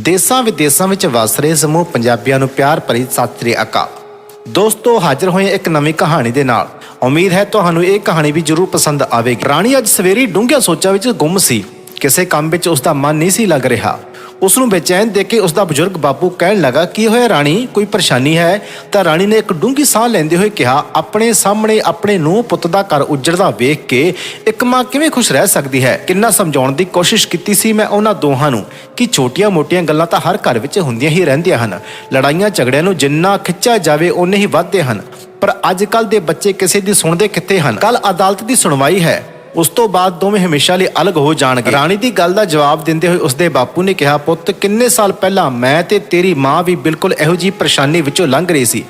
ਦੇਸਾਂ ਵਿਦੇਸਾਂ ਵਿੱਚ ਵਸ ਰਹੇ ਸਮੂਹ ਪੰਜਾਬੀਆਂ ਨੂੰ ਪਿਆਰ ਭਰੀ ਸਤਿ ਸ੍ਰੀ ਅਕਾਲ। ਦੋਸਤੋ, ਹਾਜ਼ਰ ਹੋਏ ਇੱਕ ਨਵੀਂ ਕਹਾਣੀ ਦੇ ਨਾਲ। ਉਮੀਦ ਹੈ ਤੁਹਾਨੂੰ ਇਹ ਕਹਾਣੀ ਵੀ ਜ਼ਰੂਰ ਪਸੰਦ ਆਵੇਗੀ। ਰਾਣੀ ਅੱਜ ਸਵੇਰੀ ਡੂੰਘੀਆਂ ਸੋਚਾਂ ਵਿੱਚ ਗੁੰਮ ਸੀ। ਕਿਸੇ ਕੰਮ ਵਿੱਚ ਉਸ ਦਾ ਮਨ ਨਹੀਂ ਸੀ ਲੱਗ ਰਿਹਾ। ਉਸ ਨੂੰ ਬੇਚੈਨ ਦੇਖ ਕੇ ਉਸ ਦਾ ਬਜ਼ੁਰਗ ਬਾਪੂ ਕਹਿਣ ਲੱਗਾ, ਕੀ ਹੋਇਆ ਰਾਣੀ? ਕੋਈ ਪਰੇਸ਼ਾਨੀ ਹੈ? ਤਾਂ ਰਾਣੀ ਨੇ ਇੱਕ ਡੂੰਘੀ ਸਾਹ ਲੈਂਦੇ ਹੋਏ ਕਿਹਾ, ਆਪਣੇ ਸਾਹਮਣੇ ਆਪਣੇ ਨੂੰ ਪੁੱਤ ਦਾ ਘਰ ਉਜੜਦਾ ਵੇਖ ਕੇ ਇੱਕ ਮਾਂ ਕਿਵੇਂ ਖੁਸ਼ ਰਹਿ ਸਕਦੀ ਹੈ? ਕਿੰਨਾ ਸਮਝਾਉਣ ਦੀ ਕੋਸ਼ਿਸ਼ ਕੀਤੀ ਸੀ ਮੈਂ ਉਹਨਾਂ ਦੋਹਾਂ ਨੂੰ ਕਿ ਛੋਟੀਆਂ-ਮੋਟੀਆਂ ਗੱਲਾਂ ਤਾਂ ਹਰ ਘਰ ਵਿੱਚ ਹੁੰਦੀਆਂ ਹੀ ਰਹਿੰਦੀਆਂ ਹਨ। ਲੜਾਈਆਂ ਝਗੜਿਆਂ ਨੂੰ ਜਿੰਨਾ ਖਿੱਚਿਆ ਜਾਵੇ, ਓਨੇ ਹੀ ਵੱਧਦੇ ਹਨ। ਪਰ ਅੱਜ ਕੱਲ ਦੇ ਬੱਚੇ ਕਿਸੇ ਦੀ ਸੁਣਦੇ ਕਿੱਥੇ ਹਨ? ਕੱਲ ਅਦਾਲਤ ਦੀ ਸੁਣਵਾਈ ਹੈ। ਉਸ ਤੋਂ ਬਾਅਦ ਦੋਵੇਂ ਹਮੇਸ਼ਾ ਲਈ ਅਲੱਗ ਹੋ ਜਾਣਗੇ। ਰਾਣੀ ਦੀ ਗੱਲ ਦਾ ਜਵਾਬ ਦਿੰਦੇ ਹੋਏ ਉਸਦੇ ਬਾਪੂ ਨੇ ਕਿਹਾ, ਪੁੱਤ, ਕਿੰਨੇ ਸਾਲ ਪਹਿਲਾਂ ਮੈਂ ਤੇ ਤੇਰੀ ਮਾਂ ਵੀ ਬਿਲਕੁਲ ਇਹੋ ਜੀ ਪਰੇਸ਼ਾਨੀ ਵਿੱਚੋਂ ਲੰਘ ਰਹੀ ਸੀ।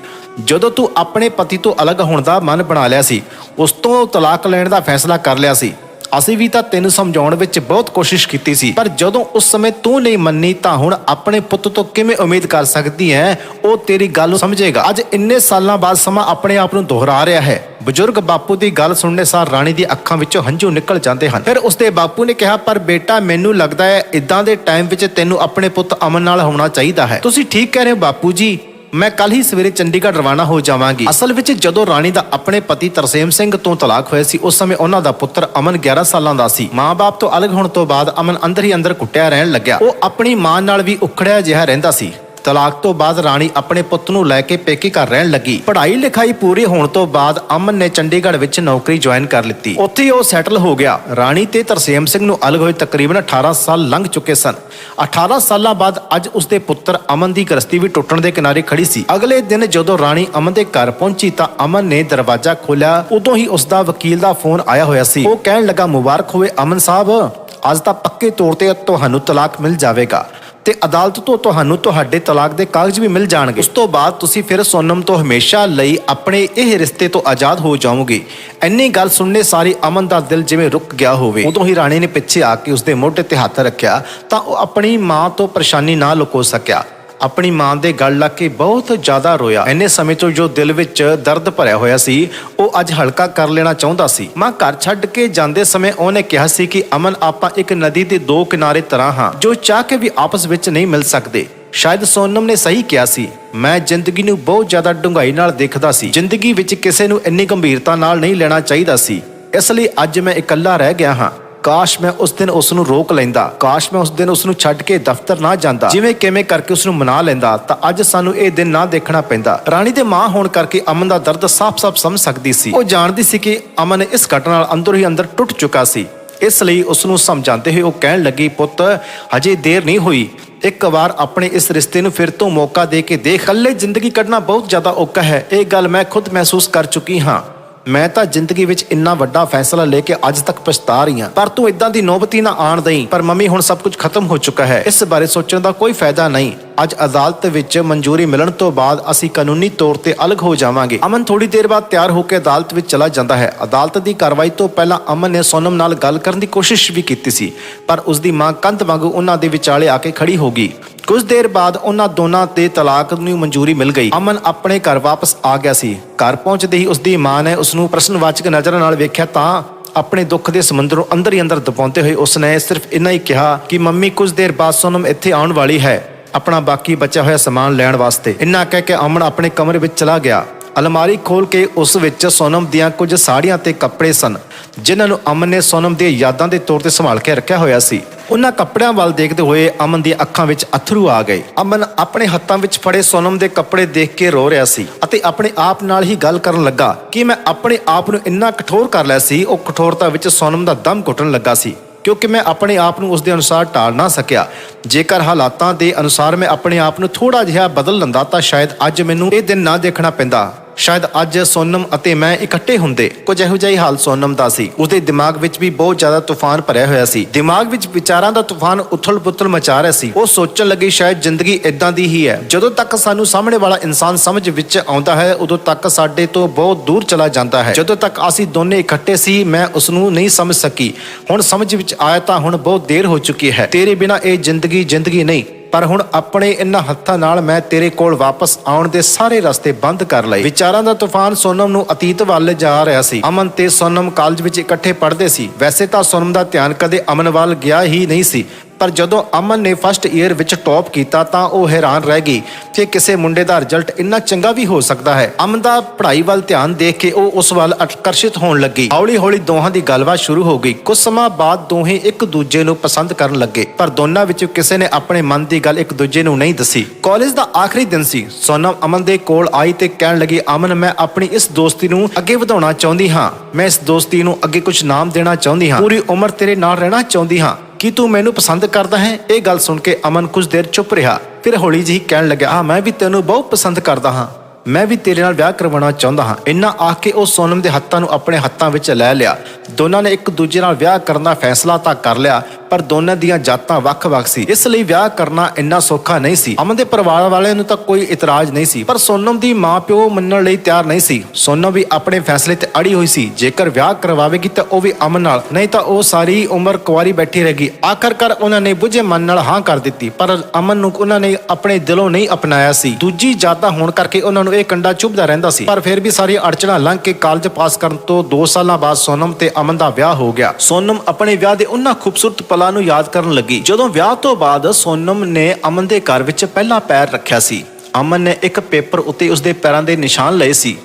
ਜਦੋਂ ਤੂੰ ਆਪਣੇ ਪਤੀ ਤੋਂ ਅਲੱਗ ਹੋਣ ਦਾ ਮਨ ਬਣਾ ਲਿਆ ਸੀ, ਉਸ ਤੋਂ ਤਲਾਕ ਲੈਣ ਦਾ ਫੈਸਲਾ ਕਰ ਲਿਆ ਸੀ। ਅਸੀਂ ਵੀ ਤਾਂ ਤੈਨੂੰ ਸਮਝਾਉਣ ਵਿੱਚ ਬਹੁਤ ਕੋਸ਼ਿਸ਼ ਕੀਤੀ ਸੀ, ਪਰ ਜਦੋਂ ਉਸ ਸਮੇਂ ਤੂੰ ਨਹੀਂ ਮੰਨੀ ਤਾਂ ਹੁਣ ਆਪਣੇ ਪੁੱਤ ਤੋਂ ਕਿਵੇਂ ਉਮੀਦ ਕਰ ਸਕਦੀ ਹੈ? ਉਹ ਤੇਰੀ ਗੱਲ ਸਮਝੇਗਾ। ਅੱਜ ਇੰਨੇ ਸਾਲਾਂ ਬਾਅਦ ਸਮਾਂ ਆਪਣੇ ਆਪ ਨੂੰ ਦੁਹਰਾ ਰਿਹਾ ਹੈ। ਬਜ਼ੁਰਗ ਬਾਪੂ ਦੀ ਗੱਲ ਸੁਣਨੇ ਸਾਰ ਰਾਣੀ ਦੀ ਅੱਖਾਂ ਵਿੱਚੋਂ ਹੰਝੂ ਨਿਕਲ ਜਾਂਦੇ ਹਨ। ਫਿਰ ਉਸਦੇ ਬਾਪੂ ਨੇ ਕਿਹਾ, ਪਰ ਬੇਟਾ, ਮੈਨੂੰ ਲੱਗਦਾ ਹੈ ਇਦਾਂ ਦੇ ਟਾਈਮ ਵਿੱਚ ਤੈਨੂੰ ਆਪਣੇ ਪੁੱਤ ਅਮਨ ਨਾਲ ਹੋਣਾ ਚਾਹੀਦਾ ਹੈ। ਤੁਸੀਂ ਠੀਕ ਕਹਿ ਰਹੇ ਹੋ ਬਾਪੂ ਜੀ। ਮੈਂ ਕੱਲ ਹੀ ਸਵੇਰੇ ਚੰਡੀਗੜ੍ਹ ਰਵਾਨਾ ਹੋ ਜਾਵਾਂਗੀ। ਅਸਲ ਵਿੱਚ ਜਦੋਂ ਰਾਣੀ ਦਾ ਆਪਣੇ ਪਤੀ ਤਰਸੇਮ ਸਿੰਘ ਤੋਂ ਤਲਾਕ ਹੋਇਆ ਸੀ, ਉਸ ਸਮੇਂ ਉਹਨਾਂ ਦਾ ਪੁੱਤਰ ਅਮਨ 11 ਸਾਲਾਂ ਦਾ ਸੀ। ਮਾਂ-ਬਾਪ ਤੋਂ ਅਲੱਗ ਹੋਣ ਤੋਂ ਬਾਅਦ ਅਮਨ ਅੰਦਰ ਹੀ ਅੰਦਰ ਕੁੱਟਿਆ ਰਹਿਣ ਲੱਗਿਆ। ਉਹ ਆਪਣੀ ਮਾਂ ਨਾਲ ਵੀ ਉਖੜਿਆ ਜਿਹਾ ਰਹਿੰਦਾ ਸੀ। ਤਲਾਕ ਤੋਂ ਬਾਅਦ ਰਾਣੀ ਆਪਣੇ ਪੁੱਤ ਨੂੰ ਲੈ ਕੇ ਪੇਕੇ ਘਰ ਰਹਿਣ ਲੱਗੀ। ਪੜ੍ਹਾਈ ਲਿਖਾਈ ਪੂਰੀ ਹੋਣ ਤੋਂ ਬਾਅਦ ਅਮਨ ਨੇ ਚੰਡੀਗੜ੍ਹ ਵਿੱਚ ਨੌਕਰੀ ਜੁਆਇਨ ਕਰ ਲਿੱਤੀ। ਉੱਥੇ ਉਹ ਸੈਟਲ ਹੋ ਗਿਆ। ਰਾਣੀ ਤੇ ਤਰਸੇਮ ਸਿੰਘ ਨੂੰ ਅਲੱਗ ਹੋਏ ਤਕਰੀਬਨ 18 ਸਾਲ ਲੰਘ ਚੁੱਕੇ ਸਨ। 18 ਸਾਲਾਂ ਬਾਅਦ ਅੱਜ ਉਸਦੇ ਪੁੱਤਰ ਅਮਨ ਦੀ ਗ੍ਰਸਤੀ ਵੀ ਟੁੱਟਣ ਦੇ ਕਿਨਾਰੇ ਖੜੀ ਸੀ। ਅਗਲੇ ਦਿਨ ਜਦੋਂ ਰਾਣੀ ਅਮਨ ਦੇ ਘਰ ਪਹੁੰਚੀ ਤਾਂ ਅਮਨ ਨੇ ਦਰਵਾਜ਼ਾ ਖੋਲ੍ਹਿਆ। ਉਦੋਂ ਹੀ ਉਸਦਾ ਵਕੀਲ ਦਾ ਫੋਨ ਆਇਆ ਹੋਇਆ ਸੀ। ਉਹ ਕਹਿਣ ਲੱਗਾ, ਮੁਬਾਰਕ ਹੋਵੇ ਅਮਨ ਸਾਹਿਬ, ਅੱਜ ਤਾਂ ਪੱਕੇ ਤੌਰ ਤੇ ਤੁਹਾਨੂੰ ਤਲਾਕ ਮਿਲ ਜਾਵੇਗਾ। ਤੇ ਅਦਾਲਤ ਤੋਂ ਤੁਹਾਨੂੰ ਤੁਹਾਡੇ ਤਲਾਕ ਦੇ ਕਾਗਜ਼ ਵੀ ਮਿਲ ਜਾਣਗੇ। ਉਸ ਤੋਂ ਬਾਅਦ ਤੁਸੀਂ ਫਿਰ ਸੋਨਮ ਤੋਂ ਹਮੇਸ਼ਾ ਲਈ ਆਪਣੇ ਇਹ ਰਿਸ਼ਤੇ ਤੋਂ ਆਜ਼ਾਦ ਹੋ ਜਾਓਗੇ ਇੰਨੀ ਗੱਲ ਸੁਣਨੇ ਸਾਰੀ ਅਮਨ ਦਾ ਦਿਲ ਜਿਵੇਂ ਰੁਕ ਗਿਆ ਹੋਵੇ। ਉਦੋਂ ਹੀ ਰਾਣੀ ਨੇ ਪਿੱਛੇ ਆ ਕੇ ਉਸਦੇ ਮੋਢੇ ਤੇ ਹੱਥ ਰੱਖਿਆ ਤਾਂ ਉਹ ਆਪਣੀ ਮਾਂ ਤੋਂ ਪਰੇਸ਼ਾਨੀ ਨਾ ਲੁਕੋ ਸਕਿਆ। ਆਪਣੀ ਮਾਂ ਦੇ ਗਲ ਲੱਗ ਕੇ ਬਹੁਤ ਜ਼ਿਆਦਾ ਰੋਇਆ। ਇੰਨੇ ਸਮੇਂ ਤੋਂ ਜੋ ਦਿਲ ਵਿੱਚ ਦਰਦ ਭਰਿਆ ਹੋਇਆ ਸੀ, ਉਹ ਅੱਜ ਹਲਕਾ ਕਰ ਲੈਣਾ ਚਾਹੁੰਦਾ ਸੀ। ਮਾਂ ਘਰ ਛੱਡ ਕੇ ਜਾਂਦੇ ਸਮੇਂ ਉਹਨੇ ਕਿਹਾ ਸੀ ਕਿ, ਅਮਨ, ਆਪਾਂ ਇੱਕ ਨਦੀ ਦੇ ਦੋ ਕਿਨਾਰੇ ਤਰ੍ਹਾਂ ਹਾਂ, ਜੋ ਚਾਹ ਕੇ ਵੀ ਆਪਸ ਵਿੱਚ ਨਹੀਂ ਮਿਲ ਸਕਦੇ। ਸ਼ਾਇਦ ਸੋਨਮ ਨੇ ਸਹੀ ਕਿਹਾ ਸੀ। ਮੈਂ ਜ਼ਿੰਦਗੀ ਨੂੰ ਬਹੁਤ ਜ਼ਿਆਦਾ ਡੂੰਘਾਈ ਨਾਲ ਦੇਖਦਾ ਸੀ। ਜ਼ਿੰਦਗੀ ਵਿੱਚ ਕਿਸੇ ਨੂੰ ਇੰਨੀ ਗੰਭੀਰਤਾ ਨਾਲ ਨਹੀਂ ਲੈਣਾ ਚਾਹੀਦਾ ਸੀ। ਇਸ ਲਈ ਅੱਜ ਮੈਂ ਇਕੱਲਾ ਰਹਿ ਗਿਆ ਹਾਂ। ਕਾਸ਼ ਮੈਂ ਉਸ ਦਿਨ ਉਸ ਨੂੰ ਰੋਕ ਲੈਂਦਾ, ਕਾਸ਼ ਮੈਂ ਉਸ ਦਿਨ ਉਸ ਨੂੰ ਛੱਡ ਕੇ ਦਫ਼ਤਰ ਨਾ ਜਾਂਦਾ। ਜਿਵੇਂ ਕਿਵੇਂ ਕਰਕੇ ਉਸ ਨੂੰ ਮਨਾ ਲੈਂਦਾ, ਤਾਂ ਅੱਜ ਸਾਨੂੰ ਇਹ ਦਿਨ ਨਾ ਦੇਖਣਾ ਪੈਂਦਾ। ਰਾਣੀ ਦੇ ਮਾਂ ਹੋਣ ਕਰਕੇ ਅਮਨ ਦਾ ਦਰਦ ਸਾਫ਼-ਸਾਫ਼ ਸਮਝ ਸਕਦੀ ਸੀ। ਉਹ ਜਾਣਦੀ ਸੀ ਕਿ ਅਮਨ ਇਸ ਘਟਨਾ ਨਾਲ ਅੰਦਰ ਹੀ ਅੰਦਰ ਟੁੱਟ ਚੁੱਕਾ ਸੀ। ਇਸ ਲਈ ਉਸ ਨੂੰ ਸਮਝਾਉਂਦੇ ਹੋਏ ਉਹ ਕਹਿਣ ਲੱਗੀ, ਪੁੱਤ, ਹਜੇ ਦੇਰ ਨਹੀਂ ਹੋਈ। ਇੱਕ ਵਾਰ ਆਪਣੇ ਇਸ ਰਿਸ਼ਤੇ ਨੂੰ ਫਿਰ ਤੋਂ ਮੌਕਾ ਦੇ ਕੇ ਦੇਖ। ਇਕੱਲੇ ਜ਼ਿੰਦਗੀ ਕੱਢਣਾ ਬਹੁਤ ਜ਼ਿਆਦਾ ਔਖਾ ਹੈ। ਇਹ ਗੱਲ ਮੈਂ ਖੁਦ ਮਹਿਸੂਸ ਕਰ ਚੁੱਕੀ ਹਾਂ। ਮੈਂ ਤਾਂ ਜ਼ਿੰਦਗੀ ਵਿੱਚ ਇੰਨਾ ਵੱਡਾ ਫੈਸਲਾ ਲੈ ਕੇ ਅੱਜ ਤੱਕ ਪਛਤਾ ਰਹੀ ਹਾਂ। ਪਰ ਤੂੰ ਇਦਾਂ ਦੀ ਨੌਬਤੀ ਨਾ ਆਣ ਦਈ। ਪਰ ਮੰਮੀ, ਹੁਣ ਸਭ ਕੁਝ ਖਤਮ ਹੋ ਚੁੱਕਾ ਹੈ। ਇਸ ਬਾਰੇ ਸੋਚਣ ਦਾ ਕੋਈ ਫਾਇਦਾ ਨਹੀਂ। ਅੱਜ ਅਦਾਲਤ ਵਿੱਚ ਮਨਜ਼ੂਰੀ ਮਿਲਣ ਤੋਂ ਬਾਅਦ ਅਸੀਂ ਕਾਨੂੰਨੀ ਤੌਰ ਤੇ ਅਲੱਗ ਹੋ ਜਾਵਾਂਗੇ। ਅਮਨ ਥੋੜੀ ਦੇਰ ਬਾਅਦ ਤਿਆਰ ਹੋ ਕੇ ਅਦਾਲਤ ਵਿੱਚ ਚਲਾ ਜਾਂਦਾ ਹੈ। ਅਦਾਲਤ ਦੀ ਕਾਰਵਾਈ ਤੋਂ ਪਹਿਲਾਂ ਅਮਨ ਨੇ ਸੋਨਮ ਨਾਲ ਗੱਲ ਕਰਨ ਦੀ ਕੋਸ਼ਿਸ਼ ਵੀ ਕੀਤੀ ਸੀ। ਪਰ ਉਸ ਦੀ ਮਾਂ ਕੰਧ ਵਾਂਗੂ ਉਹਨਾਂ ਦੇ ਵਿਚਾਲੇ ਆ ਕੇ ਖੜੀ ਹੋ ਗਈ। ਕੁਝ ਦੇਰ ਬਾਅਦ ਉਹਨਾਂ ਦੋਨਾਂ ਤੇ ਤਲਾਕ ਨੂੰ ਮਨਜ਼ੂਰੀ ਮਿਲ ਗਈ। ਅਮਨ ਆਪਣੇ ਘਰ ਵਾਪਸ ਆ ਗਿਆ ਸੀ। ਘਰ ਪਹੁੰਚਦੇ ਹੀ ਉਸ ਦੀ ਮਾਂ ਨੇ ਉਸ ਨੂੰ ਪ੍ਰਸ਼ਨਵਾਚਕ ਨਜ਼ਰਾਂ ਨਾਲ ਵੇਖਿਆ ਤਾਂ ਆਪਣੇ ਦੁੱਖ ਦੇ ਸਮੁੰਦਰ ਨੂੰ ਅੰਦਰ ਹੀ ਅੰਦਰ ਦਬਾਉਂਦੇ ਹੋਏ ਉਸ ਨੇ ਸਿਰਫ ਇੰਨਾ ਹੀ ਕਿਹਾ ਕਿ ਮੰਮੀ ਕੁਝ ਦੇਰ ਬਾਅਦ ਸੋਨਮ ਇੱਥੇ ਆਉਣ ਵਾਲੀ ਹੈ, ਆਪਣਾ ਬਾਕੀ ਬਚਿਆ ਹੋਇਆ ਸਮਾਨ ਲੈਣ ਵਾਸਤੇ। ਇੰਨਾ ਕਹਿ ਕੇ ਅਮਨ ਆਪਣੇ ਕਮਰੇ ਵਿੱਚ ਚਲਾ ਗਿਆ। ਅਲਮਾਰੀ ਖੋਲ ਕੇ ਉਸ ਵਿੱਚ ਸੋਨਮ ਦੀਆਂ ਕੁਝ ਸਾੜੀਆਂ ਤੇ ਕੱਪੜੇ ਸਨ, ਜਿਨ੍ਹਾਂ ਨੂੰ ਅਮਨ ਨੇ ਸੋਨਮ ਦੀਆਂ ਯਾਦਾਂ ਦੇ ਤੌਰ ਤੇ ਸੰਭਾਲ ਕੇ ਰੱਖਿਆ ਹੋਇਆ ਸੀ। ਉਹਨਾਂ ਕੱਪੜਿਆਂ ਵੱਲ ਦੇਖਦੇ ਹੋਏ ਅਮਨ ਦੀਆਂ ਅੱਖਾਂ ਵਿੱਚ ਅਥਰੂ ਆ ਗਏ। ਅਮਨ ਆਪਣੇ ਹੱਥਾਂ ਵਿੱਚ ਫੜੇ ਸੋਨਮ ਦੇ ਕੱਪੜੇ ਦੇਖ ਕੇ ਰੋ ਰਿਹਾ ਸੀ ਅਤੇ ਆਪਣੇ ਆਪ ਨਾਲ ਹੀ ਗੱਲ ਕਰਨ ਲੱਗਾ, ਕਿ ਮੈਂ ਆਪਣੇ ਆਪ ਨੂੰ ਇੰਨਾ ਕਠੋਰ ਕਰ ਲਿਆ ਸੀ? ਉਹ ਕਠੋਰਤਾ ਵਿੱਚ ਸੋਨਮ ਦਾ ਦਮ ਘੁੱਟਣ ਲੱਗਾ ਸੀ, ਕਿਉਂਕਿ ਮੈਂ ਆਪਣੇ ਆਪ ਨੂੰ ਉਸ ਦੇ ਅਨੁਸਾਰ ਟਾਲ ਨਾ ਸਕਿਆ। ਜੇਕਰ ਹਾਲਾਤਾਂ ਦੇ ਅਨੁਸਾਰ ਮੈਂ ਆਪਣੇ ਆਪ ਨੂੰ ਥੋੜਾ ਜਿਹਾ ਬਦਲ ਲੈਂਦਾ ਤਾਂ ਸ਼ਾਇਦ ਅੱਜ ਮੈਨੂੰ ਇਹ ਦਿਨ ਨਾ ਦੇਖਣਾ ਪੈਂਦਾ। ਸ਼ਾਇਦ ਅੱਜ ਸੋਨਮ ਅਤੇ ਮੈਂ ਇਕੱਠੇ ਹੁੰਦੇ, ਕੁਝ ਇਹੋ ਜਿਹਾ ਹੀ ਹਾਲ ਸੋਨਮ ਦਾ ਸੀ। ਉਸਦੇ ਦਿਮਾਗ ਵਿੱਚ ਵੀ ਬਹੁਤ ਜ਼ਿਆਦਾ ਤੂਫਾਨ ਭਰਿਆ ਹੋਇਆ ਸੀ। ਦਿਮਾਗ ਵਿੱਚ ਵਿਚਾਰਾਂ ਦਾ ਤੂਫਾਨ ਉਥਲ-ਪੁਥਲ ਮਚਾ ਰਿਹਾ ਸੀ। ਉਹ ਸੋਚਣ ਲੱਗੀ ਸ਼ਾਇਦ ਜ਼ਿੰਦਗੀ ਇਦਾਂ ਦੀ ਹੀ ਹੈ। ਜਦੋਂ ਤੱਕ ਸਾਨੂੰ ਸਾਹਮਣੇ ਵਾਲਾ ਇਨਸਾਨ ਸਮਝ ਵਿੱਚ ਆਉਂਦਾ ਹੈ, ਉਦੋਂ ਤੱਕ ਸਾਡੇ ਤੋਂ ਬਹੁਤ ਦੂਰ ਚਲਾ ਜਾਂਦਾ ਹੈ। ਜਦੋਂ ਤੱਕ ਅਸੀਂ ਦੋਨੇ ਇਕੱਠੇ ਸੀ, ਮੈਂ ਉਸ ਨੂੰ ਨਹੀਂ ਸਮਝ ਸਕੀ। ਹੁਣ ਸਮਝ ਵਿੱਚ ਆਇਆ ਤਾਂ ਹੁਣ ਬਹੁਤ ਦੇਰ ਹੋ ਚੁੱਕੀ ਹੈ। ਤੇਰੇ ਬਿਨਾ ਇਹ ਜ਼ਿੰਦਗੀ ਜ਼ਿੰਦਗੀ ਨਹੀਂ। ਪਰ ਹੁਣ ਆਪਣੇ ਇਨ੍ਹਾਂ ਹੱਥਾਂ ਨਾਲ ਮੈਂ ਤੇਰੇ ਕੋਲ ਵਾਪਸ ਆਉਣ ਦੇ ਸਾਰੇ ਰਸਤੇ ਬੰਦ ਕਰ ਲਏ। ਵਿਚਾਰਾਂ ਦਾ ਤੂਫਾਨ ਸੋਨਮ ਨੂੰ ਅਤੀਤ ਵੱਲ ਜਾ ਰਿਹਾ ਸੀ। ਅਮਨ ਤੇ ਸੋਨਮ ਕਾਲਜ ਵਿੱਚ ਇਕੱਠੇ ਪੜ੍ਹਦੇ ਸੀ। ਵੈਸੇ ਤਾਂ ਸੋਨਮ ਦਾ ਧਿਆਨ ਕਦੇ ਅਮਨ ਵੱਲ ਗਿਆ ਹੀ ਨਹੀਂ ਸੀ। ਪਰ ਜਦੋਂ ਅਮਨ ਨੇ ਫਸਟ ਈਅਰ ਵਿੱਚ ਟੌਪ ਕੀਤਾ ਤਾਂ ਉਹ ਹੈਰਾਨ ਰਹਿ ਗਈ ਕਿ ਕਿਸੇ ਮੁੰਡੇ ਦਾ ਰਿਜ਼ਲਟ ਇੰਨਾ ਚੰਗਾ ਵੀ ਹੋ ਸਕਦਾ ਹੈ। ਅਮਨ ਦਾ ਪੜ੍ਹਾਈ ਵੱਲ ਧਿਆਨ ਦੇਖ ਕੇ ਉਹ ਉਸ ਵੱਲ ਆਕਰਸ਼ਿਤ ਹੋਣ ਲੱਗੀ। ਹੌਲੀ-ਹੌਲੀ ਦੋਹਾਂ ਦੀ ਗੱਲਬਾਤ ਸ਼ੁਰੂ ਹੋ ਗਈ। ਕੁਝ ਸਮਾਂ ਬਾਅਦ ਦੋਹੇ ਇੱਕ ਦੂਜੇ ਨੂੰ ਪਸੰਦ ਕਰਨ ਲੱਗੇ, ਪਰ ਦੋਨਾਂ ਵਿੱਚੋਂ ਕਿਸੇ ਨੇ ਆਪਣੇ ਮਨ ਦੀ ਗੱਲ ਇੱਕ ਦੂਜੇ ਨੂੰ ਨਹੀਂ ਦੱਸੀ। ਕਾਲਜ ਦਾ ਆਖਰੀ ਦਿਨ ਸੀ। ਸੋਨਮ ਅਮਨ ਦੇ ਕੋਲ ਆਈ ਤੇ ਕਹਿਣ ਲੱਗੀ, ਅਮਨ, ਮੈਂ ਆਪਣੀ ਇਸ ਦੋਸਤੀ ਨੂੰ ਅੱਗੇ ਵਧਾਉਣਾ ਚਾਹੁੰਦੀ ਹਾਂ। ਮੈਂ ਇਸ ਦੋਸਤੀ ਨੂੰ ਅੱਗੇ ਕੁਝ ਨਾਮ ਦੇਣਾ ਚਾਹੁੰਦੀ ਹਾਂ। ਪੂਰੀ ਉਮਰ ਤੇਰੇ ਨਾਲ ਰਹਿਣਾ ਚਾਹੁੰਦੀ ਹਾਂ। ਕੀ ਤੂੰ ਮੈਨੂੰ ਪਸੰਦ ਕਰਦਾ ਹੈ? ਇਹ ਗੱਲ ਸੁਣ ਕੇ ਅਮਨ ਕੁਝ ਦੇਰ ਚੁੱਪ ਰਿਹਾ। ਫਿਰ ਹੌਲੀ ਜਿਹੀ ਕਹਿਣ ਲੱਗਾ ਹਾਂ, ਮੈਂ ਵੀ ਤੈਨੂੰ ਬਹੁਤ ਪਸੰਦ ਕਰਦਾ ਹਾਂ। ਮੈਂ ਵੀ ਤੇਰੇ ਨਾਲ ਵਿਆਹ ਕਰਵਾਉਣਾ ਚਾਹੁੰਦਾ ਹਾਂ। ਇੰਨਾ ਆਖ ਕੇ ਉਹ ਸੋਨਮ ਦੇ ਹੱਥਾਂ ਨੂੰ ਆਪਣੇ ਹੱਥਾਂ ਵਿੱਚ ਲੈ ਲਿਆ। ਦੋਨਾਂ ਨੇ ਇੱਕ ਦੂਜੇ ਨਾਲ ਵਿਆਹ ਕਰਨ ਦਾ ਫੈਸਲਾ ਤਾਂ ਕਰ ਲਿਆ, ਪਰ ਦੋਨਾਂ ਦੀਆਂ ਜਾਤਾਂ ਵੱਖ-ਵੱਖ ਸੀ। ਇਸ ਲਈ ਵਿਆਹ ਕਰਨਾ ਇੰਨਾ ਸੌਖਾ ਨਹੀਂ ਸੀ। ਅਮਨ ਦੇ ਪਰਿਵਾਰ ਵਾਲਿਆਂ ਨੂੰ ਤਾਂ ਕੋਈ ਇਤਰਾਜ਼ ਨਹੀਂ ਸੀ, ਪਰ ਸੋਨਮ ਦੀ ਮਾਂ-ਪਿਓ ਮੰਨਣ ਲਈ ਤਿਆਰ ਨਹੀਂ ਸੀ। ਸੋਨਮ ਵੀ ਆਪਣੇ ਫੈਸਲੇ ਤੇ ਅੜੀ ਹੋਈ ਸੀ। ਜੇਕਰ ਵਿਆਹ ਕਰਵਾਵੇਗੀ ਤਾਂ ਉਹ ਵੀ ਅਮਨ ਨਾਲ, ਨਹੀਂ ਤਾਂ ਉਹ ਸਾਰੀ ਉਮਰ ਕੁਆਰੀ ਬੈਠੀ ਰਹੇਗੀ। ਆਖਰਕਾਰ ਉਹਨਾਂ ਨੇ ਬੁੱਝੇ ਮਨ ਨਾਲ ਹਾਂ ਕਰ ਦਿੱਤੀ, ਪਰ ਅਮਨ ਨੂੰ ਉਹਨਾਂ ਨੇ ਆਪਣੇ ਦਿਲੋਂ ਨਹੀਂ ਅਪਣਾਇਆ ਸੀ। ਦੂਜੀ ਜਾਤਾਂ ਹੋਣ ਕਰਕੇ ਉਹਨਾਂ ਨੂੰ ਇਹ ਕੰਡਾ ਚੁਭਦਾ ਰਹਿੰਦਾ ਸੀ। ਪਰ ਫਿਰ ਵੀ ਸਾਰੀਆਂ ਅੜਚਣਾਂ ਲੰਘ ਕੇ ਕਾਲਜ ਪਾਸ ਕਰਨ ਤੋਂ 2 ਸਾਲਾਂ ਬਾਅਦ ਸੋਨਮ ਤੇ ਅਮਨ ਦਾ ਵਿਆਹ ਹੋ ਗਿਆ। ਸੋਨਮ ਆਪਣੇ ਵਿਆਹ ਦੇ ਉਹਨਾਂ ਖੂਬਸੂਰਤ ਪਲਾਂ ਨੂੰ ਯਾਦ ਕਰਨ ਲੱਗੀ। ਜਦੋਂ ਵਿਆਹ ਤੋਂ ਬਾਅਦ ਸੋਨਮ ਨੇ ਅਮਨ ਦੇ ਘਰ ਵਿੱਚ ਪਹਿਲਾ ਪੈਰ ਰੱਖਿਆ ਸੀ। ਅਮਨ ਨੇ ਇੱਕ ਪੇਪਰ ਉੱਤੇ ਉਸਦੇ ਪੈਰਾਂ ਦੇ ਨਿਸ਼ਾਨ ਲਏ ਸੀ।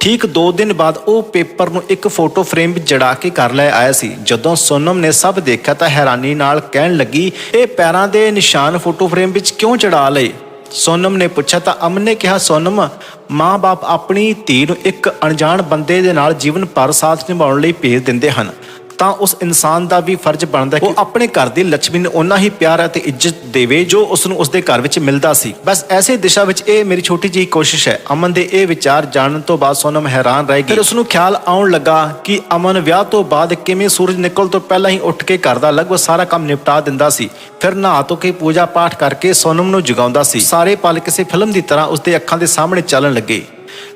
ਠੀਕ 2 ਦਿਨ ਬਾਅਦ ਉਹ ਪੇਪਰ ਨੂੰ ਇੱਕ ਫੋਟੋ ਫਰੇਮ ਵਿੱਚ ਜੜਾ ਕੇ ਘਰ ਲੈ ਆਇਆ ਸੀ। ਜਦੋਂ ਸੋਨਮ ਨੇ ਸਭ ਦੇਖਿਆ ਤਾਂ ਹੈਰਾਨੀ ਨਾਲ ਕਹਿਣ ਲੱਗੀ, ਇਹ ਪੈਰਾਂ ਦੇ ਨਿਸ਼ਾਨ ਫੋਟੋ ਫਰੇਮ ਵਿੱਚ ਕਿਉਂ ਜੜਾ ਲਏ? ਸੋਨਮ ਨੇ ਪੁੱਛਿਆ, ਤਾਂ ਅਮਨ ਨੇ ਕਿਹਾ, ਸੋਨਮ ਮਾਂ-ਬਾਪ ਆਪਣੀ ਧੀ ਨੂੰ ਇੱਕ ਅਣਜਾਣ ਬੰਦੇ ਦੇ ਨਾਲ ਜੀਵਨ ਭਰ ਸਾਥ ਨਿਭਾਉਣ ਲਈ ਭੇਜ ਦਿੰਦੇ ਹਨ। ਤਾਂ ਉਸ ਇਨਸਾਨ ਦਾ ਵੀ ਫਰਜ਼ ਬਣਦਾ ਕਿ ਉਹ ਆਪਣੇ ਘਰ ਦੀ ਲక్ష్ਮੀ ਨੂੰ ਓਨਾ ਹੀ ਪਿਆਰ ਅਤੇ ਇੱਜ਼ਤ ਦੇਵੇ ਜੋ ਉਸ ਨੂੰ ਉਸਦੇ ਘਰ ਵਿੱਚ ਮਿਲਦਾ ਸੀ। ਬਸ ਐਸੇ ਦਿਸ਼ਾ ਵਿੱਚ ਇਹ ਮੇਰੀ ਛੋਟੀ ਜਿਹੀ ਕੋਸ਼ਿਸ਼ ਹੈ। ਅਮਨ ਦੇ ਇਹ ਵਿਚਾਰ ਜਾਣਨ ਤੋਂ ਬਾਅਦ ਸੋਨਮ ਹੈਰਾਨ ਰਹਿ ਗਈ। ਫਿਰ ਉਸ ਨੂੰ ਖਿਆਲ ਆਉਣ ਲੱਗਾ ਕਿ ਅਮਨ ਵਿਆਹ ਤੋਂ ਬਾਅਦ ਕਿਵੇਂ ਸੂਰਜ ਨਿਕਲ ਤੋਂ ਪਹਿਲਾਂ ਹੀ ਉੱਠ ਕੇ ਘਰ ਦਾ ਲਗਭਗ ਸਾਰਾ ਕੰਮ ਨਿਪਟਾ ਦਿੰਦਾ ਸੀ। ਫਿਰ ਨਹਾ ਧੋ ਕੇ ਪੂਜਾ ਪਾਠ ਕਰਕੇ ਸੋਨਮ ਨੂੰ ਜਗਾਉਂਦਾ ਸੀ। ਸਾਰੇ ਪਲ ਕਿਸੇ ਫਿਲਮ ਦੀ ਤਰ੍ਹਾਂ ਉਸਦੇ ਅੱਖਾਂ ਦੇ ਸਾਹਮਣੇ ਚੱਲਣ ਲੱਗੇ।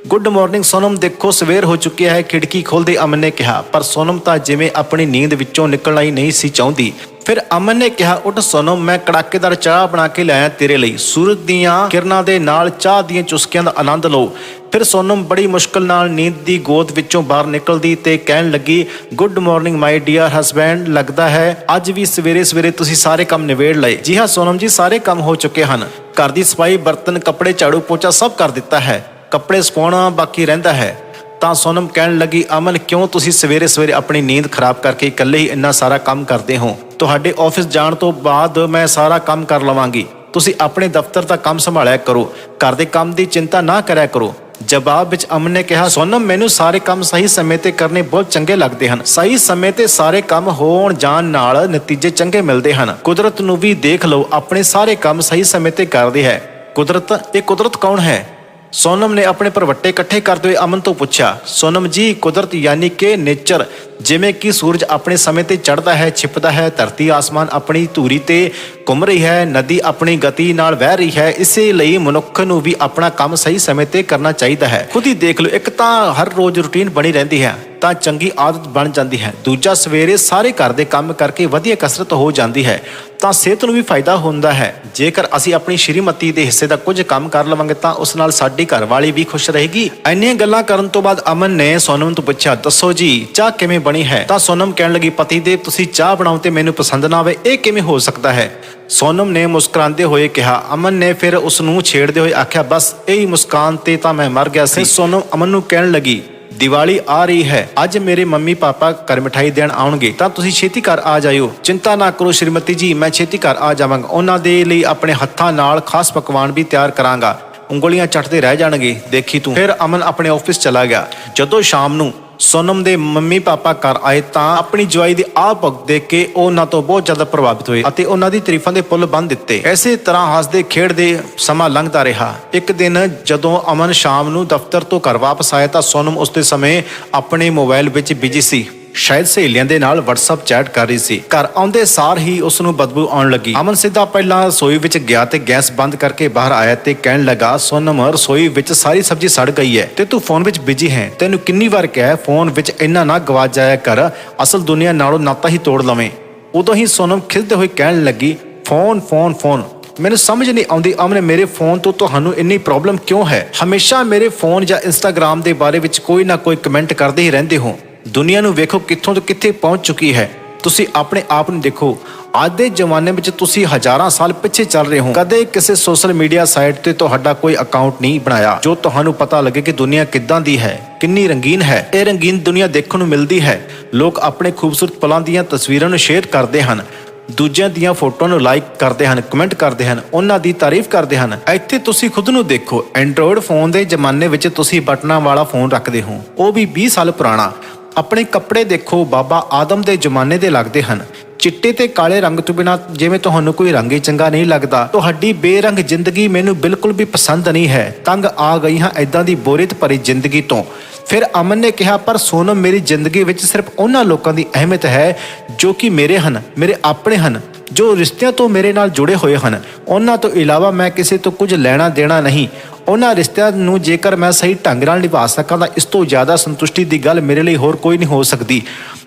ਗੁੱਡ ਮਾਰਨਿੰਗ ਸੋਨਮ ਦੇਖੋ, ਸਵੇਰ ਹੋ ਚੁੱਕੀ ਹੈ, ਖਿੜਕੀ ਖੋਲਦੇ ਅਮਨ ਨੇ ਕਿਹਾ। ਪਰ ਸੋਨਮ ਤਾਂ ਜਿਵੇਂ ਆਪਣੀ ਨੀਂਦ ਵਿੱਚੋਂ ਨਿਕਲਣਾ ਹੀ ਨਹੀਂ ਸੀ ਚਾਹੁੰਦੀ। ਫਿਰ ਅਮਨ ਨੇ ਕਿਹਾ, ਉੱਠ ਸੋਨਮ, ਮੈਂ ਕੜਾਕੇਦਾਰ ਚਾਹ ਬਣਾ ਕੇ ਲਿਆਇਆ ਤੇਰੇ ਲਈ। ਸੂਰਜ ਦੀਆਂ ਕਿਰਨਾਂ ਦੇ ਨਾਲ ਚਾਹ ਦੀਆਂ ਚੁਸਕੀਆਂ ਦਾ ਆਨੰਦ ਲਓ। ਫਿਰ ਸੋਨਮ ਬੜੀ ਮੁਸ਼ਕਲ ਨਾਲ ਨੀਂਦ ਦੀ ਗੋਦ ਵਿੱਚੋਂ ਬਾਹਰ ਨਿਕਲਦੀ ਤੇ ਕਹਿਣ ਲੱਗੀ good morning my dear husband ਲੱਗਦਾ ਹੈ, ਅੱਜ ਵੀ ਸਵੇਰੇ ਸਵੇਰੇ ਤੁਸੀਂ ਸਾਰੇ ਕੰਮ ਨਿਬੇੜ ਲਏ। ਜੀ ਹਾਂ, ਸੋਨਮ ਜੀ, ਸਾਰੇ ਕੰਮ ਹੋ ਚੁੱਕੇ ਹਨ। ਘਰ ਦੀ ਸਫ਼ਾਈ, ਬਰਤਨ, ਕੱਪੜੇ ਝਾੜੂ ਪੋਚਾ ਸਭ ਕਰ ਦਿੱਤਾ ਹੈ। ਕੱਪੜੇ ਸੁਕਾਉਣਾ ਬਾਕੀ ਰਹਿੰਦਾ ਹੈ। ਤਾਂ ਸੋਨਮ ਕਹਿਣ ਲੱਗੀ, ਅਮਨ, ਕਿਉਂ ਤੁਸੀਂ ਸਵੇਰੇ ਸਵੇਰੇ ਆਪਣੀ ਨੀਂਦ ਖਰਾਬ ਕਰਕੇ ਇਕੱਲੇ ਹੀ ਇੰਨਾ ਸਾਰਾ ਕੰਮ ਕਰਦੇ ਹੋ? ਤੁਹਾਡੇ ਆਫਿਸ ਜਾਣ ਤੋਂ ਬਾਅਦ ਮੈਂ ਸਾਰਾ ਕੰਮ ਕਰ ਲਵਾਂਗੀ। ਤੁਸੀਂ ਆਪਣੇ ਦਫ਼ਤਰ ਦਾ ਕੰਮ ਸੰਭਾਲਿਆ ਕਰੋ। ਘਰ ਦੇ ਕੰਮ ਦੀ ਚਿੰਤਾ ਨਾ ਕਰਿਆ ਕਰੋ। ਜਵਾਬ ਵਿੱਚ ਅਮਨ ਨੇ ਕਿਹਾ, ਸੋਨਮ, ਮੈਨੂੰ ਸਾਰੇ ਕੰਮ ਸਹੀ ਸਮੇਂ ਤੇ ਕਰਨੇ ਬਹੁਤ ਚੰਗੇ ਲੱਗਦੇ ਹਨ। ਸਹੀ ਸਮੇਂ ਤੇ ਸਾਰੇ ਕੰਮ ਹੋਣ ਜਾਣ ਨਾਲ ਨਤੀਜੇ ਚੰਗੇ ਮਿਲਦੇ ਹਨ। ਕੁਦਰਤ ਨੂੰ ਵੀ ਦੇਖ ਲਓ, ਆਪਣੇ ਸਾਰੇ ਕੰਮ ਸਹੀ ਸਮੇਂ ਤੇ ਕਰਦੀ ਹੈ। ਕੁਦਰਤ, ਇਹ ਕੁਦਰਤ ਕੌਣ ਹੈ? ਸੋਨਮ ਨੇ ਆਪਣੇ ਪਰਵੱਟੇ ਇਕੱਠੇ ਕਰਦੇ ਹੋਏ ਅਮਨ ਤੋਂ ਪੁੱਛਿਆ, ਸੋਨਮ ਜੀ, ਕੁਦਰਤ ਯਾਨੀ ਕਿ ਨੇਚਰ ਜਿਵੇਂ ਕਿ ਸੂਰਜ ਆਪਣੇ ਸਮੇਂ ਤੇ ਚੜ੍ਹਦਾ ਹੈ, ਛਿਪਦਾ ਹੈ, ਧਰਤੀ ਆਸਮਾਨ ਆਪਣੀ ਧੂਰੀ ਤੇ ਘੁੰਮ ਰਹੀ ਹੈ, ਨਦੀ ਆਪਣੀ ਗਤੀ ਨਾਲ ਵਹਿ ਰਹੀ ਹੈ, ਇਸੇ ਲਈ ਮਨੁੱਖ ਨੂੰ ਵੀ ਆਪਣਾ ਕੰਮ ਸਹੀ ਸਮੇਂ ਤੇ ਕਰਨਾ ਚਾਹੀਦਾ ਹੈ। ਖੁਦ ਹੀ ਦੇਖ ਲਓ, ਇੱਕ ਤਾਂ ਹਰ ਰੋਜ਼ ਰੁਟੀਨ ਬਣੀ ਰਹਿੰਦੀ ਹੈ। ਤਾਂ ਚੰਗੀ ਆਦਤ ਬਣ ਜਾਂਦੀ ਹੈ। ਦੂਜਾ, ਸਵੇਰੇ ਸਾਰੇ ਘਰ ਦੇ ਕੰਮ ਕਰਕੇ ਵਧੀਆ ਕਸਰਤ ਹੋ ਜਾਂਦੀ ਹੈ, ਤਾਂ ਸਿਹਤ ਨੂੰ ਵੀ ਫਾਇਦਾ ਹੁੰਦਾ ਹੈ। ਜੇਕਰ ਅਸੀਂ ਆਪਣੀ ਸ਼੍ਰੀਮਤੀ ਦੇ ਹਿੱਸੇ ਦਾ ਕੁਝ ਕੰਮ ਕਰ ਲਵਾਂਗੇ, ਤਾਂ ਉਸ ਨਾਲ ਸਾਡੀ ਘਰਵਾਲੀ ਵੀ ਖੁਸ਼ ਰਹੇਗੀ। ਇੰਨੀਆਂ ਗੱਲਾਂ ਕਰਨ ਤੋਂ ਬਾਅਦ ਅਮਨ ਨੇ ਸੋਨਮ ਤੋਂ ਪੁੱਛਿਆ, ਦੱਸੋ ਜੀ, ਚਾਹ ਕਿਵੇਂ ਬਣੀ ਹੈ? ਤਾਂ ਸੋਨਮ ਕਹਿਣ ਲੱਗੀ ਪਤੀ ਦੇਵ ਤੁਸੀਂ ਚਾਹ ਬਣਾਓ ਤੇ ਮੈਨੂੰ ਪਸੰਦ ਨਾ ਆਵੇ, ਇਹ ਕਿਵੇਂ ਹੋ ਸਕਦਾ ਹੈ? ਸੋਨਮ ਨੇ ਮੁਸਕਰਾਉਂਦੇ ਹੋਏ ਕਿਹਾ, ਅਮਨ ਨੇ ਫਿਰ ਉਸ ਨੂੰ ਛੇੜਦੇ ਹੋਏ ਆਖਿਆ, ਬਸ, ਇਹੀ ਮੁਸਕਾਨ ਤੇ ਤਾਂ ਮੈਂ ਮਰ ਗਿਆ ਸੀ। ਸੋਨਮ ਅਮਨ ਨੂੰ ਕਹਿਣ ਲੱਗੀ ਦੀਵਾਲੀ ਆ ਰਹੀ ਹੈ। ਅੱਜ ਮੇਰੇ ਮੰਮੀ ਪਾਪਾ ਘਰ ਮਿਠਾਈ ਦੇਣ ਆਉਣਗੇ, ਤਾਂ ਤੁਸੀਂ ਛੇਤੀ ਘਰ ਆ ਜਾਇਓ। ਚਿੰਤਾ ਨਾ ਕਰੋ ਸ਼੍ਰੀਮਤੀ ਜੀ, ਮੈਂ ਛੇਤੀ ਘਰ ਆ ਜਾਵਾਂਗਾ। ਉਹਨਾਂ ਦੇ ਲਈ ਆਪਣੇ ਹੱਥਾਂ ਨਾਲ ਖਾਸ ਪਕਵਾਨ ਵੀ ਤਿਆਰ ਕਰਾਂਗਾ। ਉਂਗਲੀਆਂ ਚੱਟਦੇ ਰਹਿ ਜਾਣਗੇ। ਦੇਖੀ ਤੂੰ। ਫਿਰ ਅਮਨ ਆਪਣੇ ਆਫਿਸ ਚਲਾ ਗਿਆ। ਜਦੋਂ ਸ਼ਾਮ ਨੂੰ ਸੋਨਮ ਦੇ ਮੰਮੀ ਪਾਪਾ ਘਰ ਆਏ ਤਾਂ ਆਪਣੀ ਜਵਾਈ ਦੀ ਆਹ ਭਗਤ ਦੇਖ ਕੇ ਉਹ ਉਹਨਾਂ ਤੋਂ ਬਹੁਤ ਜ਼ਿਆਦਾ ਪ੍ਰਭਾਵਿਤ ਹੋਏ ਅਤੇ ਉਹਨਾਂ ਦੀ ਤਾਰੀਫਾਂ ਦੇ ਪੁੱਲ ਬੰਨ ਦਿੱਤੇ। ਐਸੇ ਤਰ੍ਹਾਂ ਹੱਸਦੇ ਖੇਡਦੇ ਸਮਾਂ ਲੰਘਦਾ ਰਿਹਾ। ਇੱਕ ਦਿਨ ਜਦੋਂ ਅਮਨ ਸ਼ਾਮ ਨੂੰ ਦਫ਼ਤਰ ਤੋਂ ਘਰ ਵਾਪਸ ਆਇਆ ਤਾਂ ਸੋਨਮ ਉਸਦੇ ਸਮੇਂ ਆਪਣੇ ਮੋਬਾਈਲ ਵਿੱਚ ਬਿਜ਼ੀ ਸੀ। ਸ਼ਾਇਦ ਸਹੇਲੀਆਂ ਦੇ ਨਾਲ WhatsApp ਚੈਟ ਕਰ ਰਹੀ ਸੀ। ਘਰ ਆਉਂਦੇ ਸਾਰ ਹੀ ਉਸ ਨੂੰ ਬਦਬੂ ਆਉਣ ਲੱਗੀ। ਅਮਨ ਸਿੱਧਾ ਪਹਿਲਾਂ ਰਸੋਈ ਵਿੱਚ ਗਿਆ ਤੇ ਗੈਸ ਬੰਦ ਕਰਕੇ ਬਾਹਰ ਆਇਆ ਤੇ ਕਹਿਣ ਲੱਗਾ ਸੋਨਮ ਰਸੋਈ ਵਿੱਚ ਸਾਰੀ ਸਬਜ਼ੀ ਸੜ ਗਈ ਹੈ ਤੇ ਤੂੰ ਫੋਨ ਵਿੱਚ ਬਿਜ਼ੀ ਹੈ। ਤੈਨੂੰ ਕਿੰਨੀ ਵਾਰ ਕਿਹਾ ਫੋਨ ਵਿੱਚ ਇੰਨਾ ਨਾ ਗਵਾਚ ਜਾਇਆ ਕਰ, ਅਸਲ ਦੁਨੀਆ ਨਾਲੋਂ ਨਾਤਾ ਹੀ ਤੋੜ ਲਵੇਂ। ਉਦੋਂ ਹੀ ਸੋਨਮ ਖਿਲਦੇ ਹੋਏ ਕਹਿਣ ਲੱਗੀ ਫੋਨ ਫੋਨ ਫੋਨ ਮੈਨੂੰ ਸਮਝ ਨਹੀਂ ਆਉਂਦੀ ਅਮਨ, ਮੇਰੇ ਫੋਨ ਤੋਂ ਤੁਹਾਨੂੰ ਇੰਨੀ ਪ੍ਰੋਬਲਮ ਕਿਉਂ ਹੈ? ਹਮੇਸ਼ਾ ਮੇਰੇ ਫੋਨ ਜਾਂ ਇੰਸਟਾਗ੍ਰam ਦੇ ਬਾਰੇ ਵਿੱਚ ਕੋਈ ਨਾ ਕੋਈ ਕਮੈਂਟ ਕਰਦੇ ਹੀ ਰਹਿੰਦੇ ਹੋ। ਦੁਨੀਆ ਨੂੰ ਵੇਖੋ ਕਿੱਥੋਂ ਤੋਂ ਕਿੱਥੇ ਪਹੁੰਚ ਚੁੱਕੀ ਹੈ। ਤੁਸੀਂ ਆਪਣੇ ਆਪ ਨੂੰ ਦੇਖੋ। ਅੱਜ ਦੇ ਜ਼ਮਾਨੇ ਵਿੱਚ ਤੁਸੀਂ ਹਜ਼ਾਰਾਂ ਸਾਲ ਪਿੱਛੇ ਚੱਲ ਰਹੇ ਹੋ। ਕਦੇ ਕਿਸੇ ਸੋਸ਼ਲ ਮੀਡੀਆ ਸਾਈਟ ਤੇ ਤੁਹਾਡਾ ਕੋਈ ਅਕਾਊਂਟ ਨਹੀਂ ਬਣਾਇਆ, ਜੋ ਤੁਹਾਨੂੰ ਪਤਾ ਲੱਗੇ ਕਿ ਦੁਨੀਆ ਕਿੱਦਾਂ ਦੀ ਹੈ, ਕਿੰਨੀ ਰੰਗੀਨ ਹੈ। ਇਹ ਰੰਗੀਨ ਦੁਨੀਆ ਦੇਖਣ ਨੂੰ ਮਿਲਦੀ ਹੈ। ਲੋਕ ਆਪਣੇ ਖੂਬਸੂਰਤ ਪਲਾਂ ਦੀਆਂ ਤਸਵੀਰਾਂ ਨੂੰ ਸ਼ੇਅਰ ਕਰਦੇ ਹਨ। ਦੂਜਿਆਂ ਦੀਆਂ ਫੋਟੋਆਂ ਨੂੰ ਲਾਈਕ ਕਰਦੇ ਹਨ ਕਮੈਂਟ ਕਰਦੇ ਹਨ, ਉਹਨਾਂ ਦੀ ਤਾਰੀਫ ਕਰਦੇ ਹਨ। ਇੱਥੇ ਤੁਸੀਂ ਖੁਦ ਨੂੰ ਦੇਖੋ ਐਂਡਰੋਇਡ ਫੋਨ ਦੇ ਜ਼ਮਾਨੇ ਵਿੱਚ ਤੁਸੀਂ ਬਟਨਾਂ ਵਾਲਾ ਫੋਨ ਰੱਖਦੇ ਹੋ। ਉਹ ਵੀ 20 ਸਾਲ ਪੁਰਾਣਾ। ਆਪਣੇ ਕੱਪੜੇ ਦੇਖੋ, ਬਾਬਾ ਆਦਮ ਦੇ ਜ਼ਮਾਨੇ ਦੇ ਲੱਗਦੇ ਹਨ। ਚਿੱਟੇ ਤੇ ਕਾਲੇ ਰੰਗ ਤੋਂ ਬਿਨਾ ਜਿਵੇਂ ਤੁਹਾਨੂੰ ਕੋਈ ਰੰਗ ਹੀ ਚੰਗਾ ਨਹੀਂ ਲੱਗਦਾ, ਤੁਹਾਡੀ ਬੇਰੰਗ ਜ਼ਿੰਦਗੀ ਮੈਨੂੰ ਬਿਲਕੁਲ ਵੀ ਪਸੰਦ ਨਹੀਂ ਹੈ। ਤੰਗ ਆ ਗਈ ਹਾਂ ਐਦਾਂ ਦੀ ਬੋਰੀਤ ਭਰੀ ਜ਼ਿੰਦਗੀ ਤੋਂ। ਫਿਰ ਅਮਨ ਨੇ ਕਿਹਾ, ਪਰ ਸੋਨਮ ਮੇਰੀ ਜ਼ਿੰਦਗੀ ਵਿੱਚ ਸਿਰਫ ਉਹਨਾਂ ਲੋਕਾਂ ਦੀ ਅਹਿਮੀਅਤ ਹੈ ਜੋ ਕਿ ਮੇਰੇ ਹਨ, ਮੇਰੇ ਆਪਣੇ ਹਨ, ਜੋ ਰਿਸ਼ਤਿਆਂ ਤੋਂ ਮੇਰੇ ਨਾਲ ਜੁੜੇ ਹੋਏ ਹਨ। ਉਹਨਾਂ ਤੋਂ ਇਲਾਵਾ ਮੈਂ ਕਿਸੇ ਤੋਂ ਕੁਝ ਲੈਣਾ ਦੇਣਾ ਨਹੀਂ। ਉਹਨਾਂ ਰਿਸ਼ਤਿਆਂ ਨੂੰ ਜੇਕਰ ਮੈਂ ਸਹੀ ਢੰਗ ਨਾਲ ਨਿਭਾ ਸਕਾਂ, ਤਾਂ ਇਸ ਤੋਂ ਜ਼ਿਆਦਾ ਸੰਤੁਸ਼ਟੀ ਦੀ ਗੱਲ ਮੇਰੇ ਲਈ ਹੋਰ ਕੋਈ ਨਹੀਂ ਹੋ ਸਕਦੀ।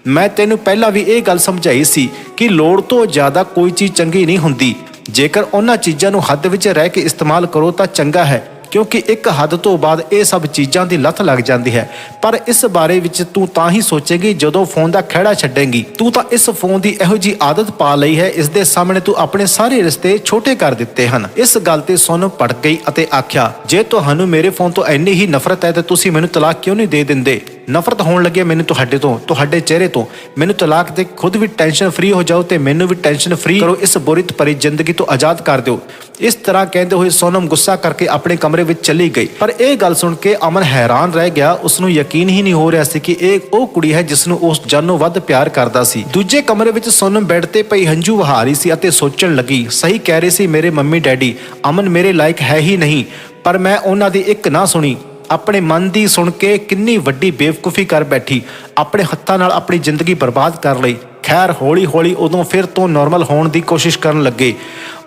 ਮੈਂ ਤੈਨੂੰ ਪਹਿਲਾਂ ਵੀ ਇਹ ਗੱਲ ਸਮਝਾਈ ਸੀ ਕਿ ਲੋੜ ਤੋਂ ਜ਼ਿਆਦਾ ਕੋਈ ਚੀਜ਼ ਚੰਗੀ ਨਹੀਂ ਹੁੰਦੀ। ਜੇਕਰ ਉਹਨਾਂ ਚੀਜ਼ਾਂ ਨੂੰ ਹੱਦ ਵਿੱਚ ਰਹਿ ਕੇ ਇਸਤੇਮਾਲ ਕਰੋ, ਤਾਂ ਚੰਗਾ ਹੈ। ਕਿਉਂਕਿ ਇੱਕ ਹੱਦ ਤੋਂ ਬਾਅਦ ਇਹ ਸਭ ਚੀਜ਼ਾਂ ਦੀ ਲੱਤ ਲੱਗ ਜਾਂਦੀ ਹੈ। ਪਰ ਇਸ ਬਾਰੇ ਵਿੱਚ ਤੂੰ ਤਾਂ ਹੀ ਸੋਚੇਗੀ, ਜਦੋਂ ਫੋਨ ਦਾ ਖਹਿੜਾ ਛੱਡੇਂਗੀ। ਤੂੰ ਤਾਂ ਇਸ ਫੋਨ ਦੀ ਇਹੋ ਜੀ ਆਦਤ ਪਾ ਲਈ ਹੈ, ਇਸ ਦੇ ਸਾਹਮਣੇ ਤੂੰ ਆਪਣੇ ਸਾਰੇ ਰਿਸ਼ਤੇ ਛੋਟੇ ਕਰ ਦਿੱਤੇ ਹਨ। ਇਸ ਗੱਲ ਤੇ ਸੋਨਮ ਭੜਕ ਗਈ ਅਤੇ ਆਖਿਆ, ਜੇ ਤੁਹਾਨੂੰ ਮੇਰੇ ਫੋਨ ਤੋਂ ਇੰਨੀ ਹੀ ਨਫ਼ਰਤ ਹੈ, ਤਾਂ ਤੁਸੀਂ ਮੈਨੂੰ ਤਲਾਕ ਕਿਉਂ ਨਹੀਂ ਦੇ ਦਿੰਦੇ? ਨਫ਼ਰਤ ਹੋਣ ਲੱਗੀ ਮੈਨੂੰ ਤੁਹਾਡੇ ਤੋਂ, ਤੁਹਾਡੇ ਚਿਹਰੇ ਤੋਂ। ਮੈਨੂੰ ਤਲਾਕ ਦੇ ਖੁਦ ਵੀ ਟੈਨਸ਼ਨ ਫ੍ਰੀ ਹੋ ਜਾਓ ਤੇ ਮੈਨੂੰ ਵੀ ਟੈਨਸ਼ਨ ਫ੍ਰੀ ਕਰੋ, ਇਸ ਬੁਰੀਤ ਭਰੀ ਜ਼ਿੰਦਗੀ ਤੋਂ ਆਜ਼ਾਦ ਕਰ ਦਿਓ। ਇਸ ਤਰ੍ਹਾਂ ਕਹਿੰਦੇ ਹੋਏ ਸੋਨਮ ਗੁੱਸਾ ਕਰਕੇ ਆਪਣੇ ਕਮਰੇ ਕਮਰੇ ਵਿੱਚ ਚਲੀ ਗਈ। ਪਰ ਇਹ ਗੱਲ ਸੁਣ ਕੇ ਅਮਨ ਹੈਰਾਨ ਰਹਿ ਗਿਆ। ਉਸ ਨੂੰ ਯਕੀਨ ਹੀ ਨਹੀਂ ਹੋ ਰਿਹਾ ਸੀ ਕਿ ਇਹ ਉਹ ਕੁੜੀ ਹੈ ਜਿਸ ਨੂੰ ਉਸ ਜਾਨੋਂ ਵੱਧ ਪਿਆਰ ਕਰਦਾ ਸੀ। ਦੂਜੇ ਕਮਰੇ ਵਿੱਚ ਸੋਨਮ ਬੈੱਡ ਤੇ ਪਈ ਹੰਝੂ ਵਹਾ ਰਹੀ ਸੀ ਅਤੇ ਸੋਚਣ ਲੱਗੀ, ਸਹੀ ਕਹਿ ਰਹੀ ਸੀ ਮੇਰੇ ਮੰਮੀ ਡੈਡੀ, ਅਮਨ ਮੇਰੇ ਲਾਇਕ ਹੈ ਹੀ ਨਹੀਂ, ਪਰ ਮੈਂ ਉਹਨਾਂ ਦੀ ਇੱਕ ਨਾ ਸੁਣੀ। ਆਪਣੇ ਮਨ ਦੀ ਸੁਣ ਕੇ ਕਿੰਨੀ ਵੱਡੀ ਬੇਵਕੂਫੀ ਕਰ ਬੈਠੀ, ਆਪਣੇ ਹੱਥਾਂ ਨਾਲ ਆਪਣੀ ਜ਼ਿੰਦਗੀ ਬਰਬਾਦ ਕਰ ਲਈ। ਖੈਰ ਹੌਲੀ ਹੌਲੀ ਉਦੋਂ ਫਿਰ ਤੋਂ ਨਾਰਮਲ ਹੋਣ ਦੀ ਕੋਸ਼ਿਸ਼ ਕਰਨ ਲੱਗੇ।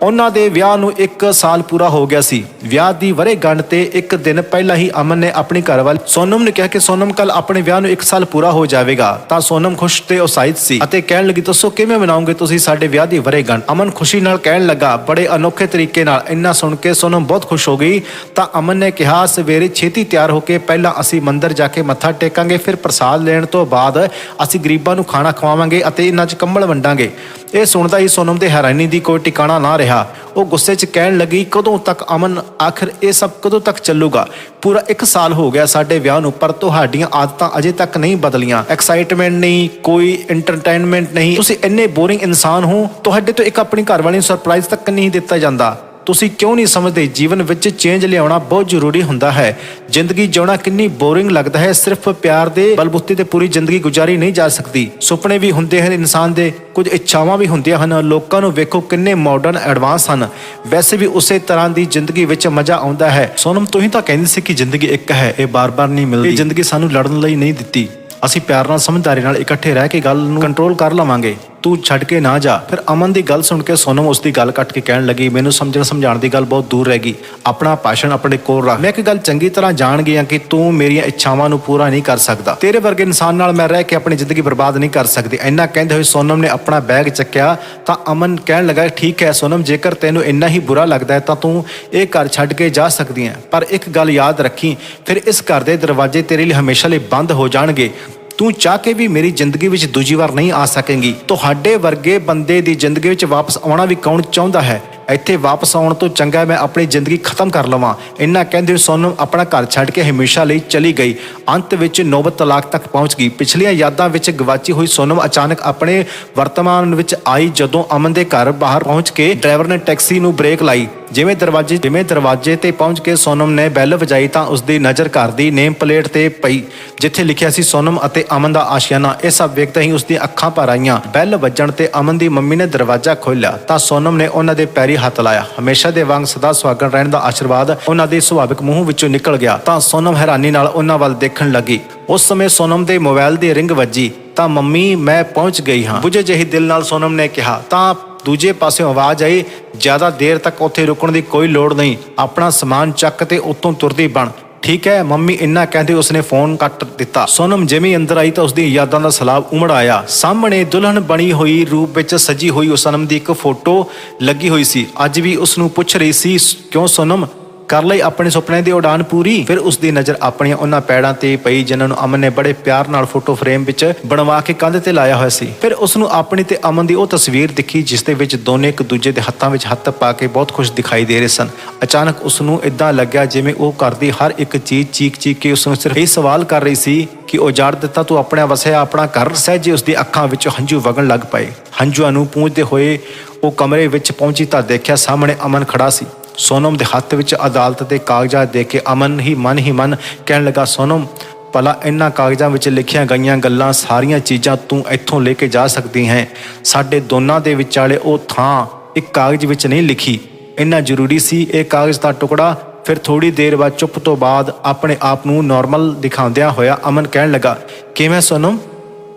ਉਹਨਾਂ ਦੇ ਵਿਆਹ ਨੂੰ 1 ਸਾਲ ਪੂਰਾ ਹੋ ਗਿਆ ਸੀ। ਵਿਆਹ ਦੀ ਵਰ੍ਹੇਗੰਢ ਤੇ ਇੱਕ ਦਿਨ ਪਹਿਲਾਂ ਹੀ ਅਮਨ ਨੇ ਆਪਣੀ ਘਰਵਾਲੀ ਸੋਨਮ ਨੇ ਕਿਹਾ ਕਿ ਸੋਨਮ ਕੱਲ ਆਪਣੇ ਵਿਆਹ ਨੂੰ 1 ਸਾਲ ਪੂਰਾ ਹੋ ਜਾਵੇਗਾ। ਤਾਂ ਸੋਨਮ ਖੁਸ਼ ਤੇ ਉਤਸ਼ਾਹਿਤ ਸੀ ਅਤੇ ਕਹਿਣ ਲੱਗੀ, ਦੱਸੋ ਕਿਵੇਂ ਮਨਾਉਂਗੇ ਤੁਸੀਂ ਸਾਡੇ ਵਿਆਹ ਦੀ ਵਰੇਗੰਢ ਅਮਨ ਖੁਸ਼ੀ ਨਾਲ ਕਹਿਣ ਲੱਗਾ, ਬੜੇ ਅਨੋਖੇ ਤਰੀਕੇ ਨਾਲ, ਇੰਨਾ ਸੁਣ ਕੇ ਸੋਨਮ ਬਹੁਤ ਖੁਸ਼ ਹੋ ਗਈ। ਤਾਂ ਅਮਨ ਨੇ ਕਿਹਾ, ਸਵੇਰੇ ਛੇਤੀ ਤਿਆਰ ਹੋ ਕੇ ਪਹਿਲਾਂ ਅਸੀਂ ਮੰਦਿਰ ਜਾ ਕੇ ਮੱਥਾ ਟੇਕਾਂਗੇ, ਫਿਰ ਪ੍ਰਸਾਦ ਲੈਣ ਤੋਂ ਬਾਅਦ ਅਸੀਂ ਗਰੀਬਾਂ ਨੂੰ ਖਾਣਾ ਖਵਾਵਾਂਗੇ ਅਤੇ ਇਹਨਾਂ 'ਚ ਕੰਬਲ ਵੰਡਾਂਗੇ। ਇਹ ਸੁਣਦਾ ਹੀ ਸੋਨਮ ਦੇ ਹੈਰਾਨੀ ਦੀ ਕੋਈ ਟਿਕਾਣਾ ਨਾ ਰਿਹਾ। ਉਹ ਗੁੱਸੇ 'ਚ ਕਹਿਣ ਲੱਗੀ, ਕਦੋਂ ਤੱਕ ਅਮਨ, ਆਖਰ ਇਹ ਸਭ ਕਦੋਂ ਤੱਕ ਚੱਲੂਗਾ? ਪੂਰਾ 1 ਸਾਲ ਹੋ ਗਿਆ ਸਾਡੇ ਵਿਆਹ ਨੂੰ, ਪਰ ਤੁਹਾਡੀਆਂ ਆਦਤਾਂ ਅਜੇ ਤੱਕ ਨਹੀਂ ਬਦਲੀਆਂ। ਐਕਸਾਈਟਮੈਂਟ ਨਹੀਂ, ਕੋਈ ਐਂਟਰਟੇਨਮੈਂਟ ਨਹੀਂ। ਤੁਸੀਂ ਇੰਨੇ ਬੋਰਿੰਗ ਇਨਸਾਨ ਹੋ, ਤੁਹਾਡੇ ਤੋਂ ਇੱਕ ਆਪਣੀ ਘਰਵਾਲੀ ਨੂੰ ਸਰਪ੍ਰਾਈਜ਼ ਤੱਕ ਨਹੀਂ ਦਿੱਤਾ ਜਾਂਦਾ। ਤੁਸੀਂ ਕਿਉਂ ਨਹੀਂ ਸਮਝਦੇ? ਜੀਵਨ ਵਿੱਚ ਚੇਂਜ ਲਿਆਉਣਾ ਬਹੁਤ ਜ਼ਰੂਰੀ ਹੁੰਦਾ ਹੈ। ਜ਼ਿੰਦਗੀ ਜਿਉਣਾ ਕਿੰਨੀ ਬੋਰਿੰਗ ਲੱਗਦਾ ਹੈ। ਸਿਰਫ ਪਿਆਰ ਦੇ ਬਲਬੁੱਤੇ ਤੇ ਪੂਰੀ ਜ਼ਿੰਦਗੀ ਗੁਜ਼ਾਰੀ ਨਹੀਂ ਜਾ ਸਕਦੀ। ਸੁਪਨੇ ਵੀ ਹੁੰਦੇ ਹਨ ਇਨਸਾਨ ਦੇ। ਕੁਝ ਇੱਛਾਵਾਂ ਵੀ ਹੁੰਦੀਆਂ ਹਨ। ਲੋਕਾਂ ਨੂੰ ਵੇਖੋ ਕਿੰਨੇ ਮਾਡਰਨ ਐਡਵਾਂਸ ਹਨ। ਵੈਸੇ ਵੀ ਉਸੇ ਤਰ੍ਹਾਂ ਦੀ ਜ਼ਿੰਦਗੀ ਵਿੱਚ ਮਜ਼ਾ ਆਉਂਦਾ ਹੈ। ਸੋਨਮ, ਤੁਸੀਂ ਤਾਂ ਕਹਿੰਦੇ ਸੀ ਕਿ ਜ਼ਿੰਦਗੀ ਇੱਕ ਹੈ। ਇਹ ਬਾਰ-ਬਾਰ ਨਹੀਂ ਮਿਲਦੀ। ਇਹ ਜ਼ਿੰਦਗੀ ਸਾਨੂੰ ਲੜਨ ਲਈ ਨਹੀਂ ਦਿੱਤੀ। ਅਸੀਂ ਪਿਆਰ ਨਾਲ, ਸਮਝਦਾਰੀ ਨਾਲ ਇਕੱਠੇ ਰਹਿ ਕੇ ਗੱਲ ਨੂੰ ਕੰਟਰੋਲ ਕਰ ਲਵਾਂਗੇ। ਤੂੰ ਛੱਡ ਕੇ ਨਾ ਜਾ। ਫਿਰ ਅਮਨ ਦੀ ਗੱਲ ਸੁਣ ਕੇ ਸੋਨਮ ਉਸ ਦੀ ਗੱਲ ਕੱਟ ਕੇ ਕਹਿਣ ਲੱਗੀ, ਮੈਨੂੰ ਸਮਝਣ ਸਮਝਾਉਣ ਦੀ ਗੱਲ ਬਹੁਤ ਦੂਰ ਰਹਿ ਗਈ। ਆਪਣਾ ਭਾਸ਼ਣ ਆਪਣੇ ਕੋਲ ਰੱਖ। ਮੈਂ ਇੱਕ ਗੱਲ ਚੰਗੀ ਤਰ੍ਹਾਂ ਜਾਣ ਗਿਆ ਕਿ ਤੂੰ ਮੇਰੀਆਂ ਇੱਛਾਵਾਂ ਨੂੰ ਪੂਰਾ ਨਹੀਂ ਕਰ ਸਕਦਾ। ਤੇਰੇ ਵਰਗੇ ਇਨਸਾਨ ਨਾਲ ਮੈਂ ਰਹਿ ਕੇ ਆਪਣੀ ਜ਼ਿੰਦਗੀ ਬਰਬਾਦ ਨਹੀਂ ਕਰ ਸਕਦੀ। ਇੰਨਾ ਕਹਿੰਦੇ ਹੋਏ ਸੋਨਮ ਨੇ ਆਪਣਾ ਬੈਗ ਚੱਕਿਆ, ਤਾਂ ਅਮਨ ਕਹਿਣ ਲੱਗਾ, ਠੀਕ ਹੈ ਸੋਨਮ, ਜੇਕਰ ਤੈਨੂੰ ਇੰਨਾ ਹੀ ਬੁਰਾ ਲੱਗਦਾ ਹੈ, ਤਾਂ ਤੂੰ ਇਹ ਘਰ ਛੱਡ ਕੇ ਜਾ ਸਕਦੀ ਹੈ। ਪਰ ਇੱਕ ਗੱਲ ਯਾਦ ਰੱਖੀ, ਫਿਰ ਇਸ ਘਰ ਦੇ ਦਰਵਾਜ਼ੇ ਤੇਰੇ ਲਈ ਹਮੇਸ਼ਾ ਲਈ ਬੰਦ ਹੋ ਜਾਣਗੇ। ਤੂੰ ਚਾਹ ਕੇ ਵੀ ਮੇਰੀ ਜ਼ਿੰਦਗੀ ਵਿੱਚ ਦੂਜੀ ਵਾਰ ਨਹੀਂ ਆ ਸਕੇਂਗੀ। ਤੁਹਾਡੇ ਵਰਗੇ ਬੰਦੇ ਦੀ ਜ਼ਿੰਦਗੀ ਵਿੱਚ ਵਾਪਸ ਆਉਣਾ ਵੀ ਕੌਣ ਚਾਹੁੰਦਾ ਹੈ? ਇੱਥੇ ਵਾਪਸ ਆਉਣ ਤੋਂ ਚੰਗਾ ਮੈਂ ਆਪਣੀ ਜ਼ਿੰਦਗੀ ਖਤਮ ਕਰ ਲਵਾਂ। ਇੰਨਾ ਕਹਿੰਦੇ ਹੋਏ ਸੋਨਮ ਆਪਣਾ ਘਰ ਛੱਡ ਕੇ ਹਮੇਸ਼ਾ ਲਈ ਚਲੀ ਗਈ। ਅੰਤ ਵਿੱਚ ਨੌਬਤ ਤਲਾਕ ਤੱਕ ਪਹੁੰਚ ਗਈ। ਪਿਛਲੀਆਂ ਯਾਦਾਂ ਵਿੱਚ ਗਵਾਚੀ ਹੋਈ ਸੋਨਮ ਅਚਾਨਕ ਆਪਣੇ ਵਰਤਮਾਨ ਵਿੱਚ ਆਈ ਜਦੋਂ ਅਮਨ ਦੇ ਘਰ ਬਾਹਰ ਪਹੁੰਚ ਕੇ ਡਰਾਈਵਰ ਨੇ ਟੈਕਸੀ ਨੂੰ ਬ੍ਰੇਕ ਲਾਈ। ਜਿਵੇਂ ਦਰਵਾਜ਼ੇ ਜਿਵੇਂ ਦਰਵਾਜ਼ੇ ਤੇ ਪਹੁੰਚ ਕੇ ਸੋਨਮ ਨੇ ਬੈਲ ਵਜਾਈ ਤਾਂ ਉਸ ਦੀ ਨਜ਼ਰ ਘਰ ਦੀ ਨੇਮ ਪਲੇਟ ਤੇ ਪਈ, ਜਿੱਥੇ ਲਿਖਿਆ ਸੀ ਸੋਨਮ ਅਤੇ ਅਮਨ ਦਾ ਆਸ਼ੀਆਨਾ। ਇਹ ਸਭ ਵੇਖਦੇ ਹੀ ਉਸ ਦੀਆਂ ਅੱਖਾਂ ਭਰ ਆਈਆਂ। ਬੈਲ ਵੱਜਣ ਤੇ ਅਮਨ ਦੀ ਮੰਮੀ ਨੇ ਦਰਵਾਜ਼ਾ ਖੋਲ੍ਹਿਆ, ਤਾਂ ਸੋਨਮ ਨੇ ਉਹਨਾਂ ਦੇ ਪੈਰੀ ਹੱਥ ਲਾਇਆ। ਹਮੇਸ਼ਾ ਦੇ ਵਾਂਗ ਸਦਾ ਸੁਹਾਗਣ ਰਹਿਣ ਦਾ ਆਸ਼ੀਰਵਾਦ ਉਹਨਾਂ ਦੇ ਸੁਭਾਵਿਕ ਮੂੰਹ ਵਿੱਚੋਂ ਨਿਕਲ ਗਿਆ, ਤਾਂ ਸੋਨਮ ਹੈਰਾਨੀ ਨਾਲ ਉਹਨਾਂ ਵੱਲ ਦੇਖਣ ਲੱਗੀ। ਉਸ ਸਮੇਂ ਸੋਨਮ ਦੇ ਮੋਬਾਈਲ ਦੀ ਰਿੰਗ ਵੱਜੀ, ਤਾਂ ਮੰਮੀ, ਮੈਂ ਪਹੁੰਚ ਗਈ ਹਾਂ। ਬੁਝੇ ਜਿਹੀ ਦਿਲ ਨਾਲ ਸੋਨਮ ਨੇ ਕਿਹਾ, ਤਾਂ ਦੂਜੇ ਪਾਸਿਓਂ ਆਵਾਜ਼ ਆਈ, ਜ਼ਿਆਦਾ ਦੇਰ ਤੱਕ ਉੱਥੇ ਰੁਕਣ ਦੀ ਕੋਈ ਲੋੜ ਨਹੀਂ। ਆਪਣਾ ਸਮਾਨ ਚੱਕ ਤੇ ਉੱਤੋਂ ਤੁਰਦੀ ਬਣ। ਠੀਕ ਹੈ, ਮੰਮੀ, ਇੰਨਾ ਕਹਿੰਦੇ ਉਸਨੇ ਫੋਨ ਕੱਟ ਦਿੱਤਾ। ਸੋਨਮ ਜਿਵੇਂ ਅੰਦਰ ਆਈ ਤਾਂ ਉਸਦੀ ਯਾਦਾਂ ਦਾ ਸਲਾਬ ਉਮੜ ਆਇਆ। ਸਾਹਮਣੇ ਦੁਲਹਨ ਬਣੀ ਹੋਈ ਰੂਪ ਵਿੱਚ ਸਜੀ ਹੋਈ ਉਸ ਸੋਨਮ ਦੀ ਇੱਕ ਫੋਟੋ ਲੱਗੀ ਹੋਈ ਸੀ। ਅੱਜ ਵੀ ਉਸ ਨੂੰ ਪੁੱਛ ਰਹੀ ਸੀ, ਕਿਉਂ ਸੋਨਮ ਕਰ ਲਈ ਆਪਣੇ ਸੁਪਨੇ ਦੀ ਉਡਾਨ ਪੂਰੀ, ਫਿਰ ਉਸ ਦੀ ਨਜ਼ਰ ਆਪਣੀਆਂ ਉਹਨਾਂ ਪੈੜਾਂ ਤੇ ਪਈ ਜਿਨ੍ਹਾਂ ਨੂੰ ਅਮਨ ਨੇ ਬੜੇ ਪਿਆਰ ਨਾਲ ਫੋਟੋ ਫਰੇਮ ਵਿੱਚ ਬਣਵਾ ਕੇ ਕੰਧ ਤੇ ਲਾਇਆ ਹੋਇਆ ਸੀ। ਫਿਰ ਉਸ ਨੂੰ ਆਪਣੀ ਤੇ ਅਮਨ ਦੀ ਉਹ ਤਸਵੀਰ ਦਿਖੀ, ਜਿਸ ਦੇ ਵਿੱਚ ਦੋਨੇ ਇੱਕ ਦੂਜੇ ਦੇ ਹੱਥਾਂ ਵਿੱਚ ਹੱਥ ਪਾ ਕੇ ਬਹੁਤ ਖੁਸ਼ ਦਿਖਾਈ ਦੇ ਰਹੇ ਸਨ। ਅਚਾਨਕ ਉਸ ਨੂੰ ਇਦਾਂ ਲੱਗਿਆ ਜਿਵੇਂ ਉਹ ਘਰ ਦੀ ਹਰ ਇੱਕ ਚੀਜ਼ ਚੀਕ ਚੀਕ ਕੇ ਉਸ ਨੂੰ ਸਿਰਫ ਇਹ ਸਵਾਲ ਕਰ ਰਹੀ ਸੀ ਕਿ ਉਜਾੜ ਦਿੱਤਾ, ਤੂੰ ਆਪਣਾ ਵਸਿਆ ਆਪਣਾ ਘਰ ਸਹਿਜੇ ਉਸ ਦੀ ਅੱਖਾਂ ਵਿੱਚੋਂ ਹੰਝੂ ਵਗਣ ਲੱਗ ਪਏ। ਹੰਝੂਆਂ ਨੂੰ ਪੂੰਝਦੇ ਹੋਏ ਉਹ ਕਮਰੇ ਵਿੱਚ ਪਹੁੰਚੀ ਤਾਂ ਦੇਖਿਆ ਸਾਹਮਣੇ ਅਮਨ ਖੜਾ ਸੀ। ਸੋਨਮ ਦੇ ਹੱਥ ਵਿੱਚ ਅਦਾਲਤ ਦੇ ਕਾਗਜ਼ਾਂ ਦੇ ਕੇ ਅਮਨ ਹੀ ਮਨ ਹੀ ਮਨ ਕਹਿਣ ਲੱਗਾ, ਸੋਨਮ, ਭਲਾ ਇਹਨਾਂ ਕਾਗਜ਼ਾਂ ਵਿੱਚ ਲਿਖੀਆਂ ਗਈਆਂ ਗੱਲਾਂ ਸਾਰੀਆਂ ਚੀਜ਼ਾਂ ਤੂੰ ਇੱਥੋਂ ਲੈ ਕੇ ਜਾ ਸਕਦੀ ਹੈ। ਸਾਡੇ ਦੋਨਾਂ ਦੇ ਵਿਚਾਲੇ ਉਹ ਥਾਂ ਇੱਕ ਕਾਗਜ਼ ਵਿੱਚ ਨਹੀਂ ਲਿਖੀ। ਇੰਨਾ ਜ਼ਰੂਰੀ ਸੀ ਇਹ ਕਾਗਜ਼ ਦਾ ਟੁਕੜਾ। ਫਿਰ ਥੋੜੀ ਦੇਰ ਬਾਅਦ ਚੁੱਪ ਤੋਂ ਬਾਅਦ ਆਪਣੇ ਆਪ ਨੂੰ ਨਾਰਮਲ ਦਿਖਾਉਂਦਿਆਂ ਹੋਇਆ ਅਮਨ ਕਹਿਣ ਲੱਗਾ, ਕਿਵੇਂ ਸੋਨਮ?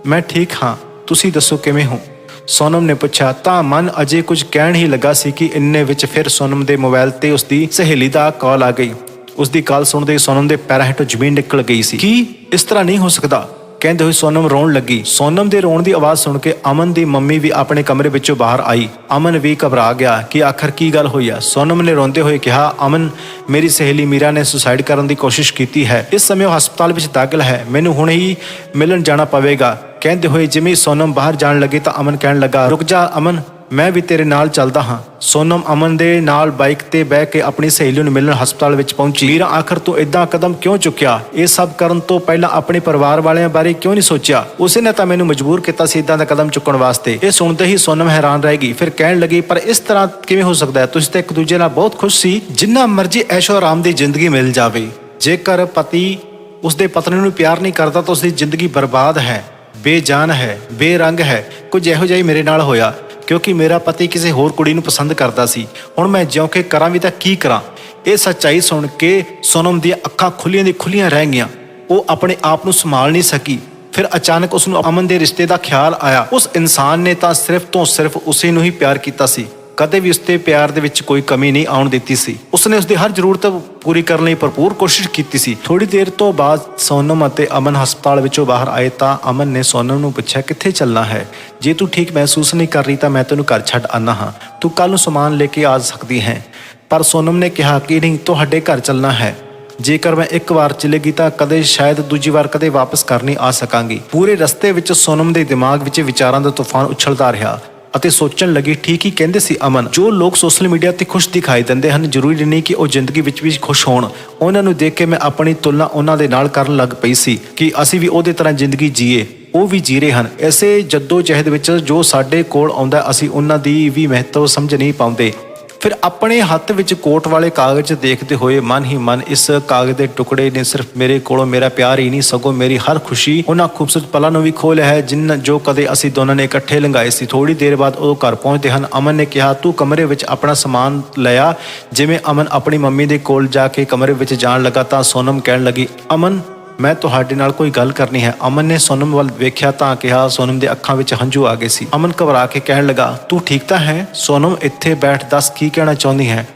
ਮੈਂ ਠੀਕ ਹਾਂ। ਤੁਸੀਂ ਦੱਸੋ ਕਿਵੇਂ ਹੋ? ਸੋਨਮ ਨੇ ਪੁੱਛਿਆ, ਤਾਂ ਮਨ ਅਜੇ ਕੁਝ ਕਹਿਣ ਹੀ ਲੱਗਾ ਸੀ ਕਿ ਇੰਨੇ ਵਿੱਚ ਫਿਰ ਸੋਨਮ ਦੇ ਮੋਬਾਈਲ ਤੇ ਉਸਦੀ ਸਹੇਲੀ ਦਾ ਕਾਲ ਆ ਗਈ। ਉਸਦੀ ਕਾਲ ਸੁਣਦੇ ਸੋਨਮ ਦੇ ਪੈਰਾਂ ਹੇਠੋਂ ਜ਼ਮੀਨ ਨਿਕਲ ਗਈ ਸੀ। ਕੀ? ਇਸ ਤਰ੍ਹਾਂ ਨਹੀਂ ਹੋ ਸਕਦਾ। ਕਹਿੰਦੇ ਹੋਏ ਸੋਨਮ ਰੋਣ ਲੱਗੀ। ਸੋਨਮ ਦੇ ਰੋਣ ਦੀ ਆਵਾਜ਼ ਸੁਣ ਕੇ ਅਮਨ ਦੀ ਮੰਮੀ ਵੀ ਆਪਣੇ ਕਮਰੇ ਵਿੱਚੋਂ ਬਾਹਰ ਆਈ। ਅਮਨ ਵੀ ਘਬਰਾ ਗਿਆ ਕਿ ਆਖਰ ਕੀ ਗੱਲ ਹੋਈ ਆ। ਸੋਨਮ ਨੇ ਰੋਂਦੇ ਹੋਏ ਕਿਹਾ, ਅਮਨ, ਮੇਰੀ ਸਹੇਲੀ ਮੀਰਾ ਨੇ ਸੁਸਾਈਡ ਕਰਨ ਦੀ ਕੋਸ਼ਿਸ਼ ਕੀਤੀ ਹੈ। ਇਸ ਸਮੇਂ ਉਹ ਹਸਪਤਾਲ ਵਿੱਚ ਦਾਖਲ ਹੈ। ਮੈਨੂੰ ਹੁਣੇ ਹੀ ਮਿਲਣ ਜਾਣਾ ਪਵੇਗਾ। ਕਹਿੰਦੇ ਹੋਏ ਜਿਵੇਂ ਸੋਨਮ ਬਾਹਰ ਜਾਣ ਲੱਗੀ ਤਾਂ ਅਮਨ ਕਹਿਣ ਲੱਗਾ, ਰੁਕ ਜਾ ਅਮਨ। ਮੈਂ ਵੀ ਤੇਰੇ ਨਾਲ ਚੱਲਦਾ ਹਾਂ। ਸੋਨਮ ਅਮਨ ਦੇ ਨਾਲ ਬਾਈਕ ਤੇ ਬਹਿ ਕੇ ਆਪਣੀ ਸਹੇਲੀ ਨੂੰ ਮਿਲਣ ਹਸਪਤਾਲ ਵਿੱਚ ਪਹੁੰਚੀ। ਵੀਰਾ ਆਖਰ ਤੂੰ ਇਦਾਂ ਕਦਮ ਕਿਉਂ ਚੁੱਕਿਆ? ਇਹ ਸਭ ਕਰਨ ਤੋਂ ਪਹਿਲਾਂ ਆਪਣੇ ਪਰਿਵਾਰ ਵਾਲਿਆਂ ਬਾਰੇ ਕਿਉਂ ਨਹੀਂ ਸੋਚਿਆ? ਉਸੇ ਨੇ ਤਾਂ ਮੈਨੂੰ ਮਜਬੂਰ ਕੀਤਾ ਸੀ ਇਦਾਂ ਦਾ ਕਦਮ ਚੁੱਕਣ ਵਾਸਤੇ। ਇਹ ਸੁਣਦੇ ਹੀ ਸੋਨਮ ਹੈਰਾਨ ਰਹਿ ਗਈ। ਫਿਰ ਕਹਿਣ ਲੱਗੀ, ਪਰ ਇਸ ਤਰ੍ਹਾਂ ਕਿਵੇਂ ਹੋ ਸਕਦਾ ਹੈ? ਤੁਸੀਂ ਤਾਂ ਇੱਕ ਦੂਜੇ ਨਾਲ ਬਹੁਤ ਖੁਸ਼ ਸੀ। ਜਿੰਨਾ ਮਰਜ਼ੀ ਐਸ਼ੋ ਆਰਾਮ ਦੀ ਜ਼ਿੰਦਗੀ ਮਿਲ ਜਾਵੇ। ਜੇਕਰ ਪਤੀ ਉਸਦੇ ਪਤਨੀ ਨੂੰ ਪਿਆਰ ਨਹੀਂ ਕਰਦਾ ਤਾਂ ਉਸਦੀ ਜ਼ਿੰਦਗੀ ਬਰਬਾਦ ਹੈ। ਬੇਜਾਨ ਹੈ, ਬੇਰੰਗ ਹੈ। ਕੁਝ ਇਹੋ ਜਿਹਾ ਹੀ ਮੇਰੇ ਨਾਲ ਹੋਇਆ। ਕਿਉਂਕਿ ਮੇਰਾ ਪਤੀ ਕਿਸੇ ਹੋਰ ਕੁੜੀ ਨੂੰ ਪਸੰਦ ਕਰਦਾ ਸੀ। ਹੁਣ ਮੈਂ ਜਿਉਂ ਕਿ ਕਰਾਂ ਵੀ ਤਾਂ ਕੀ ਕਰਾਂ? ਇਹ ਸੱਚਾਈ ਸੁਣ ਕੇ ਸੋਨਮ ਦੀਆਂ ਅੱਖਾਂ ਖੁੱਲੀਆਂ ਦੀ ਖੁੱਲੀਆਂ ਰਹਿ ਗਈਆਂ। ਉਹ ਆਪਣੇ ਆਪ ਨੂੰ ਸੰਭਾਲ ਨਹੀਂ ਸਕੀ। ਫਿਰ ਅਚਾਨਕ ਉਸ ਨੂੰ ਅਮਨ ਦੇ ਰਿਸ਼ਤੇ ਦਾ ਖਿਆਲ ਆਇਆ। ਉਸ ਇਨਸਾਨ ਨੇ ਤਾਂ ਸਿਰਫ ਤੋਂ ਸਿਰਫ ਉਸੇ ਨੂੰ ਹੀ ਪਿਆਰ ਕੀਤਾ ਸੀ। ਕਦੇ ਵੀ ਉਸਦੇ ਪਿਆਰ ਦੇ ਵਿੱਚ ਕੋਈ ਕਮੀ ਨਹੀਂ ਆਉਣ ਦਿੱਤੀ ਸੀ। ਉਸਨੇ ਉਸਦੀ ਹਰ ਜ਼ਰੂਰਤ ਪੂਰੀ ਕਰਨ ਲਈ ਭਰਪੂਰ ਕੋਸ਼ਿਸ਼ ਕੀਤੀ ਸੀ। ਥੋੜੀ ਦੇਰ ਤੋਂ ਬਾਅਦ ਸੋਨਮ ਅਤੇ ਅਮਨ ਹਸਪਤਾਲ ਵਿੱਚੋਂ ਬਾਹਰ ਆਏ ਤਾਂ ਅਮਨ ਨੇ ਸੋਨਮ ਨੂੰ ਪੁੱਛਿਆ, ਕਿੱਥੇ ਚੱਲਣਾ ਹੈ? ਜੇ ਤੂੰ ਠੀਕ ਮਹਿਸੂਸ ਨਹੀਂ ਕਰ ਰਹੀ ਤਾਂ ਮੈਂ ਤੈਨੂੰ ਘਰ ਛੱਡ ਆਨਾ ਹਾਂ। ਤੂੰ ਕੱਲ ਨੂੰ ਸਮਾਨ ਲੈ ਕੇ ਆ ਸਕਦੀ ਹੈ। ਪਰ ਸੋਨਮ ਨੇ ਕਿਹਾ ਕਿ ਨਹੀਂ, ਤੁਹਾਡੇ ਘਰ ਚੱਲਣਾ ਹੈ। ਜੇਕਰ ਮੈਂ ਇੱਕ ਵਾਰ ਚਲੇਗੀ ਤਾਂ ਕਦੇ ਸ਼ਾਇਦ ਦੂਜੀ ਵਾਰ ਕਦੇ ਵਾਪਸ ਕਰ ਨਹੀਂ ਆ ਸਕਾਂਗੀ। ਪੂਰੇ ਰਸਤੇ ਵਿੱਚ ਸੋਨਮ ਦੇ ਦਿਮਾਗ ਵਿੱਚ ਵਿਚਾਰਾਂ ਦਾ ਤੂਫਾਨ ਉਛਲਦਾ ਰਿਹਾ। ਅਤੇ ਸੋਚਣ ਲੱਗੀ, ਠੀਕ ਹੀ ਕਹਿੰਦੇ ਸੀ ਅਮਨ, ਜੋ ਲੋਕ ਸੋਸ਼ਲ ਮੀਡੀਆ ਤੇ ਖੁਸ਼ ਦਿਖਾਈ ਦਿੰਦੇ ਹਨ, ਜ਼ਰੂਰੀ ਨਹੀਂ ਕਿ ਉਹ ਜ਼ਿੰਦਗੀ ਵਿੱਚ ਵੀ ਖੁਸ਼ ਹੋਣ। ਉਹਨਾਂ ਨੂੰ ਦੇਖ ਕੇ ਮੈਂ ਆਪਣੀ ਤੁਲਨਾ ਉਹਨਾਂ ਦੇ ਨਾਲ ਕਰਨ ਲੱਗ ਪਈ ਸੀ ਕਿ ਅਸੀਂ ਵੀ ਉਹਦੇ ਤਰ੍ਹਾਂ ਜ਼ਿੰਦਗੀ ਜੀਏ। ਉਹ ਵੀ ਜੀ ਰਹੇ ਹਨ। ਐਸੇ ਜੱਦੋ ਜਹਿਦ ਵਿੱਚ ਜੋ ਸਾਡੇ ਕੋਲ ਆਉਂਦਾ, ਅਸੀਂ ਉਹਨਾਂ ਦੀ ਵੀ ਮਹੱਤਵ ਸਮਝ ਨਹੀਂ ਪਾਉਂਦੇ। ਫਿਰ ਆਪਣੇ ਹੱਥ ਵਿੱਚ ਕੋਟ ਵਾਲੇ ਕਾਗਜ਼ ਦੇਖਦੇ ਹੋਏ ਮਨ ਹੀ ਮਨ ਇਸ ਕਾਗਜ਼ ਦੇ ਟੁਕੜੇ ਨੇ ਸਿਰਫ ਮੇਰੇ ਕੋਲੋਂ ਮੇਰਾ ਪਿਆਰ ਹੀ ਨਹੀਂ, ਸਗੋਂ ਮੇਰੀ ਹਰ ਖੁਸ਼ੀ ਉਹਨਾਂ ਖੂਬਸੂਰਤ ਪਲਾਂ ਨੂੰ ਵੀ ਖੋਹ ਲਿਆ ਹੈ, ਜਿੰਨ ਜੋ ਕਦੇ ਅਸੀਂ ਦੋਨਾਂ ਨੇ ਇਕੱਠੇ ਲੰਘਾਏ ਸੀ। ਥੋੜੀ ਦੇਰ ਬਾਅਦ ਉਹ ਘਰ ਪਹੁੰਚਦੇ ਹਨ। ਅਮਨ ਨੇ ਕਿਹਾ, ਤੂੰ ਕਮਰੇ ਵਿੱਚ ਆਪਣਾ ਸਮਾਨ ਲਿਆ। ਜਿਵੇਂ ਅਮਨ ਆਪਣੀ ਮੰਮੀ ਦੇ ਕੋਲ ਜਾ ਕੇ ਕਮਰੇ ਵਿੱਚ ਜਾਣ ਲੱਗਾ ਤਾਂ ਸੋਨਮ ਕਹਿਣ ਲੱਗੀ, ਅਮਨ ਮੈਂ ਤੁਹਾਡੇ ਨਾਲ ਕੋਈ ਗੱਲ ਕਰਨੀ ਹੈ। ਅਮਨ ਨੇ ਸੋਨਮ ਵੱਲ ਵੇਖਿਆ ਤਾਂ ਕਿਹਾ, ਸੋਨਮ ਦੇ ਅੱਖਾਂ ਵਿੱਚ ਹੰਝੂ ਆ ਗਏ ਸੀ। ਅਮਨ ਘਬਰਾ ਕੇ ਕਹਿਣ ਲੱਗਾ, ਤੂੰ ਠੀਕ ਤਾਂ ਹੈ? ਸੋਨਮ, ਇੱਥੇ ਬੈਠ, ਦੱਸ ਕੀ ਕਹਿਣਾ ਚਾਹੁੰਦੀ ਹੈ?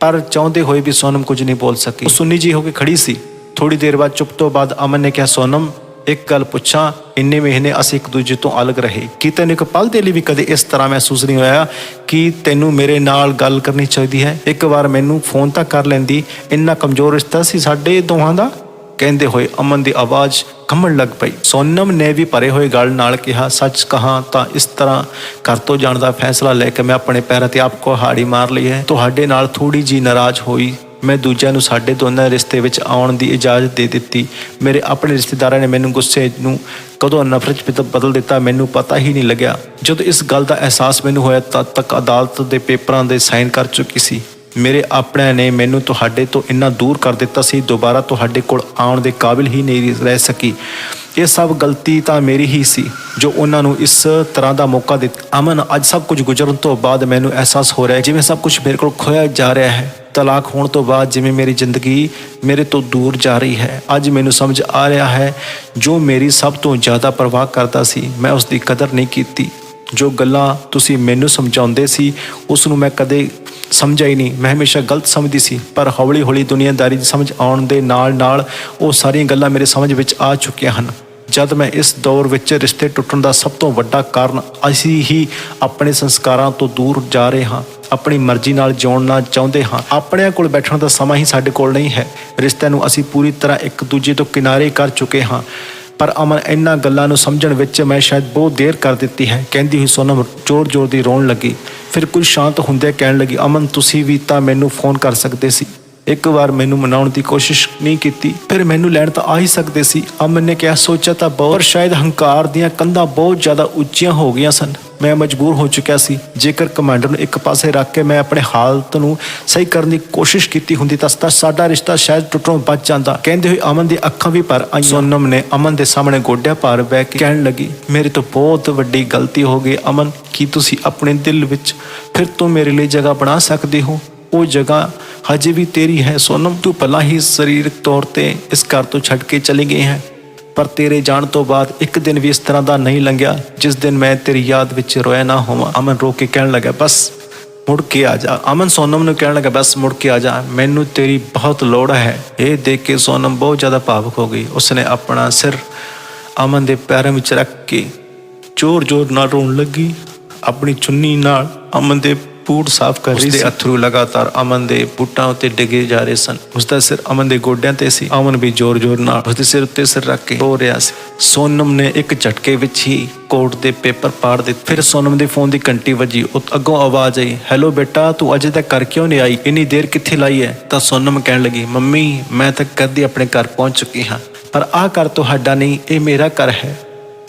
ਪਰ ਚਾਹੁੰਦੇ ਹੋਏ ਵੀ ਸੋਨਮ ਕੁਝ ਨਹੀਂ ਬੋਲ ਸਕੀ। ਉਹ ਸੁੰਨੀ ਜੀ ਹੋ ਕੇ ਖੜੀ ਸੀ। ਥੋੜੀ ਦੇਰ ਬਾਅਦ ਚੁੱਪ ਤੋਂ ਬਾਅਦ ਅਮਨ ਨੇ ਕਿਹਾ, ਸੋਨਮ, ਇੱਕ ਗੱਲ ਪੁੱਛਾਂ, ਇੰਨੇ ਮਹੀਨੇ ਅਸੀਂ ਇੱਕ ਦੂਜੇ ਤੋਂ ਅਲੱਗ ਰਹੇ। ਕੀ ਤੈਨੂੰ ਇੱਕ ਪਲ ਦੇ ਲਈ ਵੀ ਕਦੇ ਇਸ ਤਰ੍ਹਾਂ ਮਹਿਸੂਸ ਨਹੀਂ ਹੋਇਆ ਕਿ ਤੈਨੂੰ ਮੇਰੇ ਨਾਲ ਗੱਲ ਕਰਨੀ ਚਾਹੀਦੀ ਹੈ? ਇੱਕ ਵਾਰ ਮੈਨੂੰ ਫੋਨ ਤਾਂ ਕਰ ਲੈਂਦੀ। ਇੰਨਾ ਕਮਜ਼ੋਰ ਰਿਸ਼ਤਾ ਸੀ ਸਾਡੇ ਦੋਹਾਂ ਦਾ? ਕਹਿੰਦੇ ਹੋਏ ਅਮਨ ਦੀ ਆਵਾਜ਼ ਕੰਬਣ ਲੱਗ ਪਈ। ਸੋਨਮ ਨੇ ਵੀ ਭਰੇ ਹੋਏ ਗਲ ਨਾਲ ਕਿਹਾ, ਸੱਚ ਕਹਾਂ ਤਾਂ ਇਸ ਤਰ੍ਹਾਂ ਘਰ ਤੋਂ ਜਾਣ ਦਾ ਫੈਸਲਾ ਲੈ ਕੇ ਮੈਂ ਆਪਣੇ ਪੈਰਾਂ ਤੇ ਆਪ ਕੋ ਹਾੜੀ ਮਾਰ ਲਈ ਹੈ। ਤੁਹਾਡੇ ਨਾਲ ਥੋੜੀ ਜੀ ਨਾਰਾਜ਼ ਹੋਈ। ਮੈਂ ਦੂਜਿਆਂ ਨੂੰ ਸਾਡੇ ਦੋਨਾਂ ਰਿਸ਼ਤੇ ਵਿੱਚ ਆਉਣ ਦੀ ਇਜਾਜ਼ਤ ਦੇ ਦਿੱਤੀ। ਮੇਰੇ ਆਪਣੇ ਰਿਸ਼ਤੇਦਾਰਾਂ ਨੇ ਮੈਨੂੰ ਗੁੱਸੇ ਨੂੰ ਕਦੋਂ ਨਫ਼ਰਤ ਵਿੱਚ ਬਦਲ ਦਿੱਤਾ, ਮੈਨੂੰ ਪਤਾ ਹੀ ਨਹੀਂ ਲੱਗਿਆ। ਜਦੋਂ ਇਸ ਗੱਲ ਦਾ ਅਹਿਸਾਸ ਮੈਨੂੰ ਹੋਇਆ, ਤਦ ਤੱਕ ਅਦਾਲਤ ਦੇ ਪੇਪਰਾਂ ਦੇ ਸਾਈਨ ਕਰ ਚੁੱਕੀ ਸੀ। ਮੇਰੇ ਆਪਣਿਆਂ ਨੇ ਮੈਨੂੰ ਤੁਹਾਡੇ ਤੋਂ ਇੰਨਾ ਦੂਰ ਕਰ ਦਿੱਤਾ ਸੀ, ਦੁਬਾਰਾ ਤੁਹਾਡੇ ਕੋਲ ਆਉਣ ਦੇ ਕਾਬਿਲ ਹੀ ਨਹੀਂ ਰਹਿ ਸਕੀ। ਇਹ ਸਭ ਗਲਤੀ ਤਾਂ ਮੇਰੀ ਹੀ ਸੀ, ਜੋ ਉਹਨਾਂ ਨੂੰ ਇਸ ਤਰ੍ਹਾਂ ਦਾ ਮੌਕਾ ਦਿੱਤਾ, ਅਮਨ, ਅੱਜ ਸਭ ਕੁਝ ਗੁਜ਼ਰਨ ਤੋਂ ਬਾਅਦ ਮੈਨੂੰ ਅਹਿਸਾਸ ਹੋ ਰਿਹਾ ਹੈ, ਜਿਵੇਂ ਸਭ ਕੁਝ ਮੇਰੇ ਕੋਲ ਖੋਇਆ ਜਾ ਰਿਹਾ ਹੈ। ਤਲਾਕ ਹੋਣ ਤੋਂ ਬਾਅਦ ਜਿਵੇਂ ਮੇਰੀ ਜ਼ਿੰਦਗੀ ਮੇਰੇ ਤੋਂ ਦੂਰ ਜਾ ਰਹੀ ਹੈ, ਅੱਜ ਮੈਨੂੰ ਸਮਝ ਆ ਰਿਹਾ ਹੈ, ਜੋ ਮੇਰੀ ਸਭ ਤੋਂ ਜ਼ਿਆਦਾ ਪਰਵਾਹ ਕਰਦਾ ਸੀ, ਮੈਂ ਉਸ ਦੀ ਕਦਰ ਨਹੀਂ ਕੀਤੀ। ਜੋ ਗੱਲਾਂ ਤੁਸੀਂ ਮੈਨੂੰ ਸਮਝਾਉਂਦੇ ਸੀ ਉਸ ਨੂੰ ਮੈਂ ਕਦੇ ਸਮਝਿਆ ਹੀ ਨਹੀਂ। ਮੈਂ ਹਮੇਸ਼ਾ ਗਲਤ ਸਮਝਦੀ ਸੀ, ਪਰ ਹੌਲੀ ਹੌਲੀ ਦੁਨੀਆਦਾਰੀ ਦੀ ਸਮਝ ਆਉਣ ਦੇ ਨਾਲ ਨਾਲ ਉਹ ਸਾਰੀਆਂ ਗੱਲਾਂ ਮੇਰੇ ਸਮਝ ਵਿੱਚ ਆ ਚੁੱਕੀਆਂ ਹਨ। ਜਦ ਮੈਂ ਇਸ ਦੌਰ ਵਿੱਚ ਰਿਸ਼ਤੇ ਟੁੱਟਣ ਦਾ ਸਭ ਤੋਂ ਵੱਡਾ ਕਾਰਨ ਅਸੀਂ ਹੀ ਆਪਣੇ ਸੰਸਕਾਰਾਂ ਤੋਂ ਦੂਰ ਜਾ ਰਹੇ ਹਾਂ, ਆਪਣੀ ਮਰਜ਼ੀ ਨਾਲ ਜਿਉਣਾ ਚਾਹੁੰਦੇ ਹਾਂ। ਆਪਣਿਆਂ ਕੋਲ ਬੈਠਣ ਦਾ ਸਮਾਂ ਹੀ ਸਾਡੇ ਕੋਲ ਨਹੀਂ ਹੈ। ਰਿਸ਼ਤਿਆਂ ਨੂੰ ਅਸੀਂ ਪੂਰੀ ਤਰ੍ਹਾਂ ਇੱਕ ਦੂਜੇ ਤੋਂ ਕਿਨਾਰੇ ਕਰ ਚੁੱਕੇ ਹਾਂ। ਪਰ ਅਮਨ ਇਹਨਾਂ ਗੱਲਾਂ ਨੂੰ ਸਮਝਣ ਵਿੱਚ ਮੈਂ ਸ਼ਾਇਦ ਬਹੁਤ ਦੇਰ ਕਰ ਦਿੱਤੀ ਹੈ। ਕਹਿੰਦੀ ਹੋਈ ਸੋਨਮ ਜ਼ੋਰ-ਜ਼ੋਰ ਦੀ ਰੋਣ ਲੱਗੀ। ਫਿਰ ਕੁਝ ਸ਼ਾਂਤ ਹੁੰਦੇ ਕਹਿਣ ਲੱਗੀ, ਅਮਨ, ਤੁਸੀਂ ਵੀ ਤਾਂ ਮੈਨੂੰ ਫੋਨ ਕਰ ਸਕਦੇ ਸੀ। ਇੱਕ ਵਾਰ ਮੈਨੂੰ ਮਨਾਉਣ ਦੀ ਕੋਸ਼ਿਸ਼ ਨਹੀਂ ਕੀਤੀ, ਫਿਰ ਮੈਨੂੰ ਲੈਣ ਤਾਂ ਆ ਹੀ ਸਕਦੇ ਸੀ। ਅਮਨ ਨੇ ਕਿਹਾ, ਸੋਚਿਆ ਤਾਂ ਬਹੁਤ ਸ਼ਾਇਦ ਹੰਕਾਰ ਦੀਆਂ ਕੰਧਾਂ ਬਹੁਤ ਜ਼ਿਆਦਾ ਉੱਚੀਆਂ ਹੋ ਗਈਆਂ ਸਨ। ਮੈਂ ਮਜਬੂਰ ਹੋ ਚੁੱਕਿਆ ਸੀ। ਜੇਕਰ ਕਮਾਂਡਰ ਨੂੰ ਇੱਕ ਪਾਸੇ ਰੱਖ ਕੇ ਮੈਂ ਆਪਣੇ ਹਾਲਤ ਨੂੰ ਸਹੀ ਕਰਨ ਦੀ ਕੋਸ਼ਿਸ਼ ਕੀਤੀ ਹੁੰਦੀ ਤਾਂ ਸਾਡਾ ਰਿਸ਼ਤਾ ਸ਼ਾਇਦ ਟੁੱਟਣੋਂ ਬਚ ਜਾਂਦਾ। ਕਹਿੰਦੇ ਹੋਏ ਅਮਨ ਦੀ ਅੱਖਾਂ ਵੀ ਭਰ ਆਈਆਂ। ਸੋਨਮ ਨੇ ਅਮਨ ਦੇ ਸਾਹਮਣੇ ਗੋਡਿਆਂ ਭਾਰ ਬਹਿ ਕੇ ਕਹਿਣ ਲੱਗੀ, ਮੇਰੇ ਤੋਂ ਬਹੁਤ ਵੱਡੀ ਗਲਤੀ ਹੋ ਗਈ ਅਮਨ। ਕੀ ਤੁਸੀਂ ਆਪਣੇ ਦਿਲ ਵਿੱਚ ਫਿਰ ਤੋਂ ਮੇਰੇ ਲਈ ਜਗ੍ਹਾ ਬਣਾ ਸਕਦੇ ਹੋ? ਉਹ ਜਗ੍ਹਾ ਹਜੇ ਵੀ ਤੇਰੀ ਹੈ ਸੋਨਮ। ਤੂੰ ਪਹਿਲਾਂ ਹੀ ਸਰੀਰਕ ਤੌਰ ਤੇ ਇਸ ਘਰ ਤੋਂ ਛੱਡ ਕੇ ਚਲੀ ਗਈ ਹੈ। ਪਰ ਤੇਰੇ ਜਾਣ ਤੋਂ ਬਾਅਦ ਇੱਕ ਦਿਨ ਵੀ ਇਸ ਤਰ੍ਹਾਂ ਦਾ ਨਹੀਂ ਲੰਘਿਆ ਜਿਸ ਦਿਨ ਮੈਂ ਤੇਰੀ ਯਾਦ ਵਿੱਚ ਰੋਇਆ ਨਾ ਹੋਵਾਂ। ਅਮਨ ਰੋ ਕੇ ਕਹਿਣ ਲੱਗਾ, ਬਸ, ਮੁੜ ਕੇ ਆ ਜਾ। ਅਮਨ ਸੋਨਮ ਨੂੰ ਕਹਿਣ ਲੱਗਾ, ਬਸ, ਮੁੜ ਕੇ ਆ ਜਾ। ਮੈਨੂੰ ਤੇਰੀ ਬਹੁਤ ਲੋੜ ਹੈ। ਇਹ ਦੇਖ ਕੇ ਸੋਨਮ ਬਹੁਤ ਜ਼ਿਆਦਾ ਭਾਵੁਕ ਹੋ ਗਈ। ਉਸਨੇ ਆਪਣਾ ਸਿਰ ਅਮਨ ਦੇ ਪੈਰਾਂ ਵਿੱਚ ਰੱਖ ਕੇ ਜ਼ੋਰ-ਜ਼ੋਰ ਨਾਲ ਰੋਣ ਲੱਗੀ। ਆਪਣੀ ਚੁੰਨੀ ਨਾਲ ਅਮਨ ਦੇ ਬੂਟ ਸਾਫ਼ ਕਰ ਰਹੀ ਸੀ। ਅਥਰੂ ਲਗਾਤਾਰ ਅਮਨ ਦੇ ਬੂਟਾਂ ਉੱਤੇ ਡਿੱਗੇ ਜਾ ਰਹੇ ਸਨ। ਉਸ ਦਾ ਸਿਰ ਅਮਨ ਦੇ ਗੋਡਿਆਂ ਤੇ ਸੀ। ਅਮਨ ਵੀ ਜ਼ੋਰ-ਜ਼ੋਰ ਨਾਲ ਉਸ ਦੇ ਸਿਰ ਉੱਤੇ ਸਿਰ ਰੱਖ ਕੇ ਰੋ ਰਿਹਾ ਸੀ। ਸੋਨਮ ਨੇ ਇੱਕ ਝਟਕੇ ਵਿੱਚ ਹੀ ਕੋਟ ਦੇ ਪੇਪਰ ਪਾੜ ਦਿੱਤੇ। ਫਿਰ ਸੋਨਮ ਦੇ ਫੋਨ ਦੀ ਘੰਟੀ ਵੱਜੀ। ਉਹ ਅੱਗੋਂ ਆਵਾਜ਼ ਆਈ ਹੈਲੋ ਬੇਟਾ ਤੂੰ ਅਜੇ ਤੱਕ ਘਰ ਕਿਉਂ ਨਹੀਂ ਆਈ? ਇੰਨੀ ਦੇਰ ਕਿੱਥੇ ਲਾਈ ਹੈ? ਤਾਂ ਸੋਨਮ ਕਹਿਣ ਲੱਗੀ ਮੰਮੀ ਮੈਂ ਤਾਂ ਕਦੀ ਆਪਣੇ ਘਰ ਪਹੁੰਚ ਚੁੱਕੀ ਹਾਂ। ਪਰ ਆਹ ਘਰ ਤੁਹਾਡਾ ਨਹੀਂ ਇਹ ਮੇਰਾ ਘਰ ਹੈ।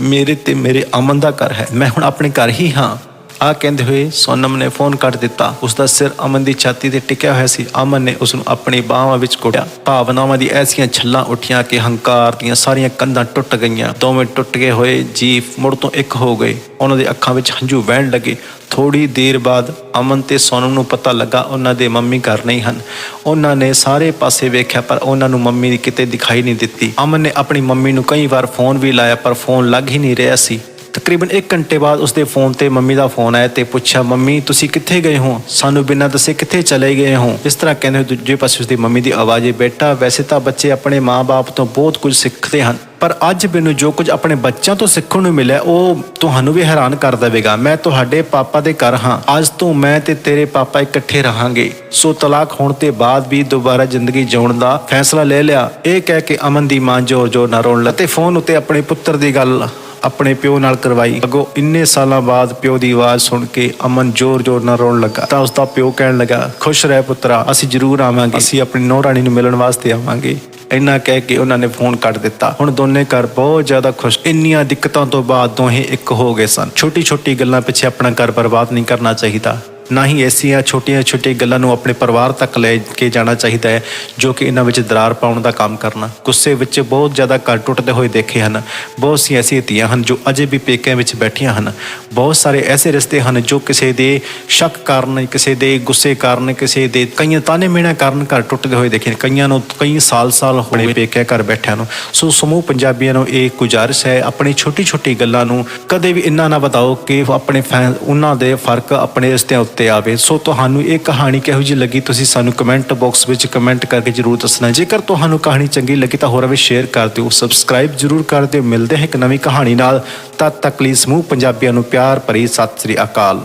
ਮੇਰੇ ਤੇ ਮੇਰੇ ਅਮਨ ਦਾ ਘਰ ਹੈ। ਮੈਂ ਹੁਣ ਆਪਣੇ ਘਰ ਹੀ ਹਾਂ। ਆ ਕਹਿੰਦੇ ਹੋਏ ਸੋਨਮ ਨੇ ਫੋਨ ਕੱਟ ਦਿੱਤਾ। ਉਸ ਦਾ ਸਿਰ ਅਮਨ ਦੀ ਛਾਤੀ ਤੇ ਟਿਕਿਆ ਹੋਇਆ ਸੀ। ਅਮਨ ਨੇ ਉਸ ਨੂੰ ਆਪਣੀ ਬਾਹਾਂ ਵਿੱਚ ਕੋਟਿਆ। ਭਾਵਨਾਵਾਂ ਦੀ ਐਸੀਆਂ ਛੱਲਾਂ ਉੱਠੀਆਂ ਕਿ ਹੰਕਾਰ ਦੀਆਂ ਸਾਰੀਆਂ ਕੰਧਾਂ ਟੁੱਟ ਗਈਆਂ। ਦੋਵੇਂ ਟੁੱਟ ਗਏ ਹੋਏ ਜੀਵ ਮੁੜ ਤੋਂ ਇੱਕ ਹੋ ਗਏ। ਉਹਨਾਂ ਦੇ ਅੱਖਾਂ ਵਿੱਚ ਹੰਝੂ ਵਹਿਣ ਲੱਗੇ। ਥੋੜੀ ਦੇਰ ਬਾਅਦ ਅਮਨ ਤੇ ਸੋਨਮ ਨੂੰ ਪਤਾ ਲੱਗਾ, ਉਹਨਾਂ ਦੇ ਮੰਮੀ ਘਰ ਨਹੀਂ ਹਨ। ਉਹਨਾਂ ਨੇ ਸਾਰੇ ਪਾਸੇ ਵੇਖਿਆ, ਪਰ ਉਹਨਾਂ ਨੂੰ ਮੰਮੀ ਕਿਤੇ ਦਿਖਾਈ ਨਹੀਂ ਦਿੱਤੀ। ਅਮਨ ਨੇ ਆਪਣੀ ਮੰਮੀ ਨੂੰ ਕਈ ਵਾਰ ਫੋਨ ਵੀ ਲਾਇਆ, ਪਰ ਫੋਨ ਲੱਗ ਹੀ ਨਹੀਂ ਰਿਹਾ ਸੀ। ਤਕਰੀਬਨ 1 ਘੰਟੇ ਬਾਅਦ ਉਸਦੇ ਫੋਨ ਤੇ ਮੰਮੀ ਦਾ ਫੋਨ ਆਇਆ ਤੇ ਪੁੱਛਿਆ, ਮੰਮੀ, ਤੁਸੀਂ ਕਿੱਥੇ ਗਏ ਹੋ? ਸਾਨੂੰ ਬਿਨਾਂ ਦੱਸੇ ਕਿੱਥੇ ਚਲੇ ਗਏ ਹੋ? ਇਸ ਤਰ੍ਹਾਂ ਕਹਿੰਦੇ ਹੋਏ ਦੂਜੇ ਪਾਸੇ ਉਸਦੀ ਮੰਮੀ ਦੀ ਆਵਾਜ਼ ਹੈ ਬੇਟਾ, ਵੈਸੇ ਤਾਂ ਬੱਚੇ ਆਪਣੇ ਮਾਪੇ ਤੋਂ ਬਹੁਤ ਕੁਝ ਸਿੱਖਦੇ ਹਨ, ਪਰ ਅੱਜ ਮੈਨੂੰ ਜੋ ਕੁਝ ਆਪਣੇ ਬੱਚਿਆਂ ਤੋਂ ਸਿੱਖਣ ਨੂੰ ਮਿਲਿਆ, ਉਹ ਤੁਹਾਨੂੰ ਵੀ ਹੈਰਾਨ ਕਰ ਦੇਵੇਗਾ। ਮੈਂ ਤੁਹਾਡੇ ਪਾਪਾ ਦੇ ਘਰ ਹਾਂ। ਅੱਜ ਤੋਂ ਮੈਂ ਤੇ ਤੇਰੇ ਪਾਪਾ ਇਕੱਠੇ ਰਹਾਂਗੇ। ਸੋ ਤਲਾਕ ਹੋਣ ਤੇ ਬਾਅਦ ਵੀ ਦੁਬਾਰਾ ਜ਼ਿੰਦਗੀ ਜਿਉਣ ਦਾ ਫੈਸਲਾ ਲੈ ਲਿਆ। ਇਹ ਕਹਿ ਕੇ ਅਮਨ ਦੀ ਮਾਂ ਜ਼ੋਰ-ਜ਼ੋਰ ਨਾਲ ਰੋਣ ਲੱਗੀ ਤੇ ਫੋਨ ਉੱਤੇ ਆਪਣੇ ਪੁੱਤਰ ਦੀ ਗੱਲ ਆਪਣੇ ਪਿਓ ਨਾਲ ਕਰਵਾਈ। ਅਗੋ ਇੰਨੇ ਸਾਲਾਂ ਬਾਅਦ ਪਿਓ ਦੀ ਆਵਾਜ਼ ਸੁਣ ਕੇ ਅਮਨ ਜ਼ੋਰ-ਜ਼ੋਰ ਨਾਲ ਰੋਣ ਲੱਗਾ। ਤਾਂ ਉਸ ਦਾ ਪਿਓ ਕਹਿਣ ਲੱਗਾ, ਖੁਸ਼ ਰਹਿ ਪੁੱਤਰਾ, ਅਸੀਂ ਜ਼ਰੂਰ ਆਵਾਂਗੇ। ਅਸੀਂ ਆਪਣੀ ਨੌ ਰਾਣੀ ਨੂੰ ਮਿਲਣ ਵਾਸਤੇ ਆਵਾਂਗੇ। ਇੰਨਾ ਕਹਿ ਕੇ ਉਹਨਾਂ ਨੇ ਫੋਨ ਕੱਟ ਦਿੱਤਾ। ਹੁਣ ਦੋਨੇ ਘਰ ਬਹੁਤ ਜ਼ਿਆਦਾ ਖੁਸ਼। ਇੰਨੀਆਂ ਦਿੱਕਤਾਂ ਤੋਂ ਬਾਅਦ ਦੋਹੇ ਇੱਕ ਹੋ ਗਏ ਸਨ। ਛੋਟੀ ਛੋਟੀ ਗੱਲਾਂ ਪਿੱਛੇ ਆਪਣਾ ਘਰ ਬਰਬਾਦ ਨਹੀਂ ਕਰਨਾ ਚਾਹੀਦਾ। ਨਾ ਹੀ ਐਸੀਆਂ ਛੋਟੀਆਂ ਛੋਟੀਆਂ ਗੱਲਾਂ ਨੂੰ ਆਪਣੇ ਪਰਿਵਾਰ ਤੱਕ ਲੈ ਕੇ ਜਾਣਾ ਚਾਹੀਦਾ ਹੈ, ਜੋ ਕਿ ਇਹਨਾਂ ਵਿੱਚ ਦਰਾਰ ਪਾਉਣ ਦਾ ਕੰਮ ਕਰਨਾ। ਗੁੱਸੇ ਵਿੱਚ ਬਹੁਤ ਜ਼ਿਆਦਾ ਘਰ ਟੁੱਟਦੇ ਹੋਏ ਦੇਖੇ ਹਨ। ਬਹੁਤ ਸੀ ਐਸੀ ਧੀਆਂ ਹਨ ਜੋ ਅਜੇ ਵੀ ਪੇਕਿਆਂ ਵਿੱਚ ਬੈਠੀਆਂ ਹਨ। ਬਹੁਤ ਸਾਰੇ ਐਸੇ ਰਿਸ਼ਤੇ ਹਨ ਜੋ ਕਿਸੇ ਦੇ ਸ਼ੱਕ ਕਾਰਨ, ਕਿਸੇ ਦੇ ਗੁੱਸੇ ਕਾਰਨ, ਕਿਸੇ ਦੇ ਕਈਆਂ ਤਾਨੇ ਮਿਹਣਾ ਕਾਰਨ ਘਰ ਟੁੱਟਦੇ ਹੋਏ ਦੇਖੇ ਨੇ। ਕਈਆਂ ਨੂੰ ਕਈ ਸਾਲ-ਸਾਲ ਹੋਣੇ ਪੇਕਿਆਂ ਘਰ ਬੈਠਿਆਂ ਨੂੰ। ਸੋ ਸਮੂਹ ਪੰਜਾਬੀਆਂ ਨੂੰ ਇਹ ਗੁਜ਼ਾਰਿਸ਼ ਹੈ, ਆਪਣੀ ਛੋਟੀ-ਛੋਟੀ ਗੱਲਾਂ ਨੂੰ ਕਦੇ ਵੀ ਇੰਨਾ ਨਾ ਬਤਾਓ ਕਿ ਆਪਣੇ ਫੈਨ ਉਹਨਾਂ ਦੇ ਫ਼ਰਕ ਆਪਣੇ ਰਿਸ਼ਤਿਆਂ ਉੱਤੇ ਆਵੇ। ਸੋ ਤੁਹਾਨੂੰ ਇਹ ਕਹਾਣੀ ਕਿਹੋ ਜਿਹੀ ਲੱਗੀ? ਤੁਸੀਂ ਸਾਨੂੰ ਕਮੈਂਟ ਬਾਕਸ ਵਿੱਚ ਕਮੈਂਟ ਕਰਕੇ ਜਰੂਰ ਦੱਸਣਾ। ਜੇਕਰ ਤੁਹਾਨੂੰ ਕਹਾਣੀ ਚੰਗੀ ਲੱਗੀ ਤਾਂ ਹੋਰਾਂ ਵੀ ਸ਼ੇਅਰ ਕਰ ਦਿਓ। ਸਬਸਕ੍ਰਾਈਬ ਜਰੂਰ ਕਰ ਦਿਓ। ਮਿਲਦੇ ਹਾਂ ਇੱਕ ਨਵੀਂ ਕਹਾਣੀ ਨਾਲ। ਤਦ ਤੱਕ ਲਈ ਸਮੂਹ ਪੰਜਾਬੀਆਂ ਨੂੰ ਪਿਆਰ ਭਰੀ ਸਤਿ ਸ੍ਰੀ ਅਕਾਲ।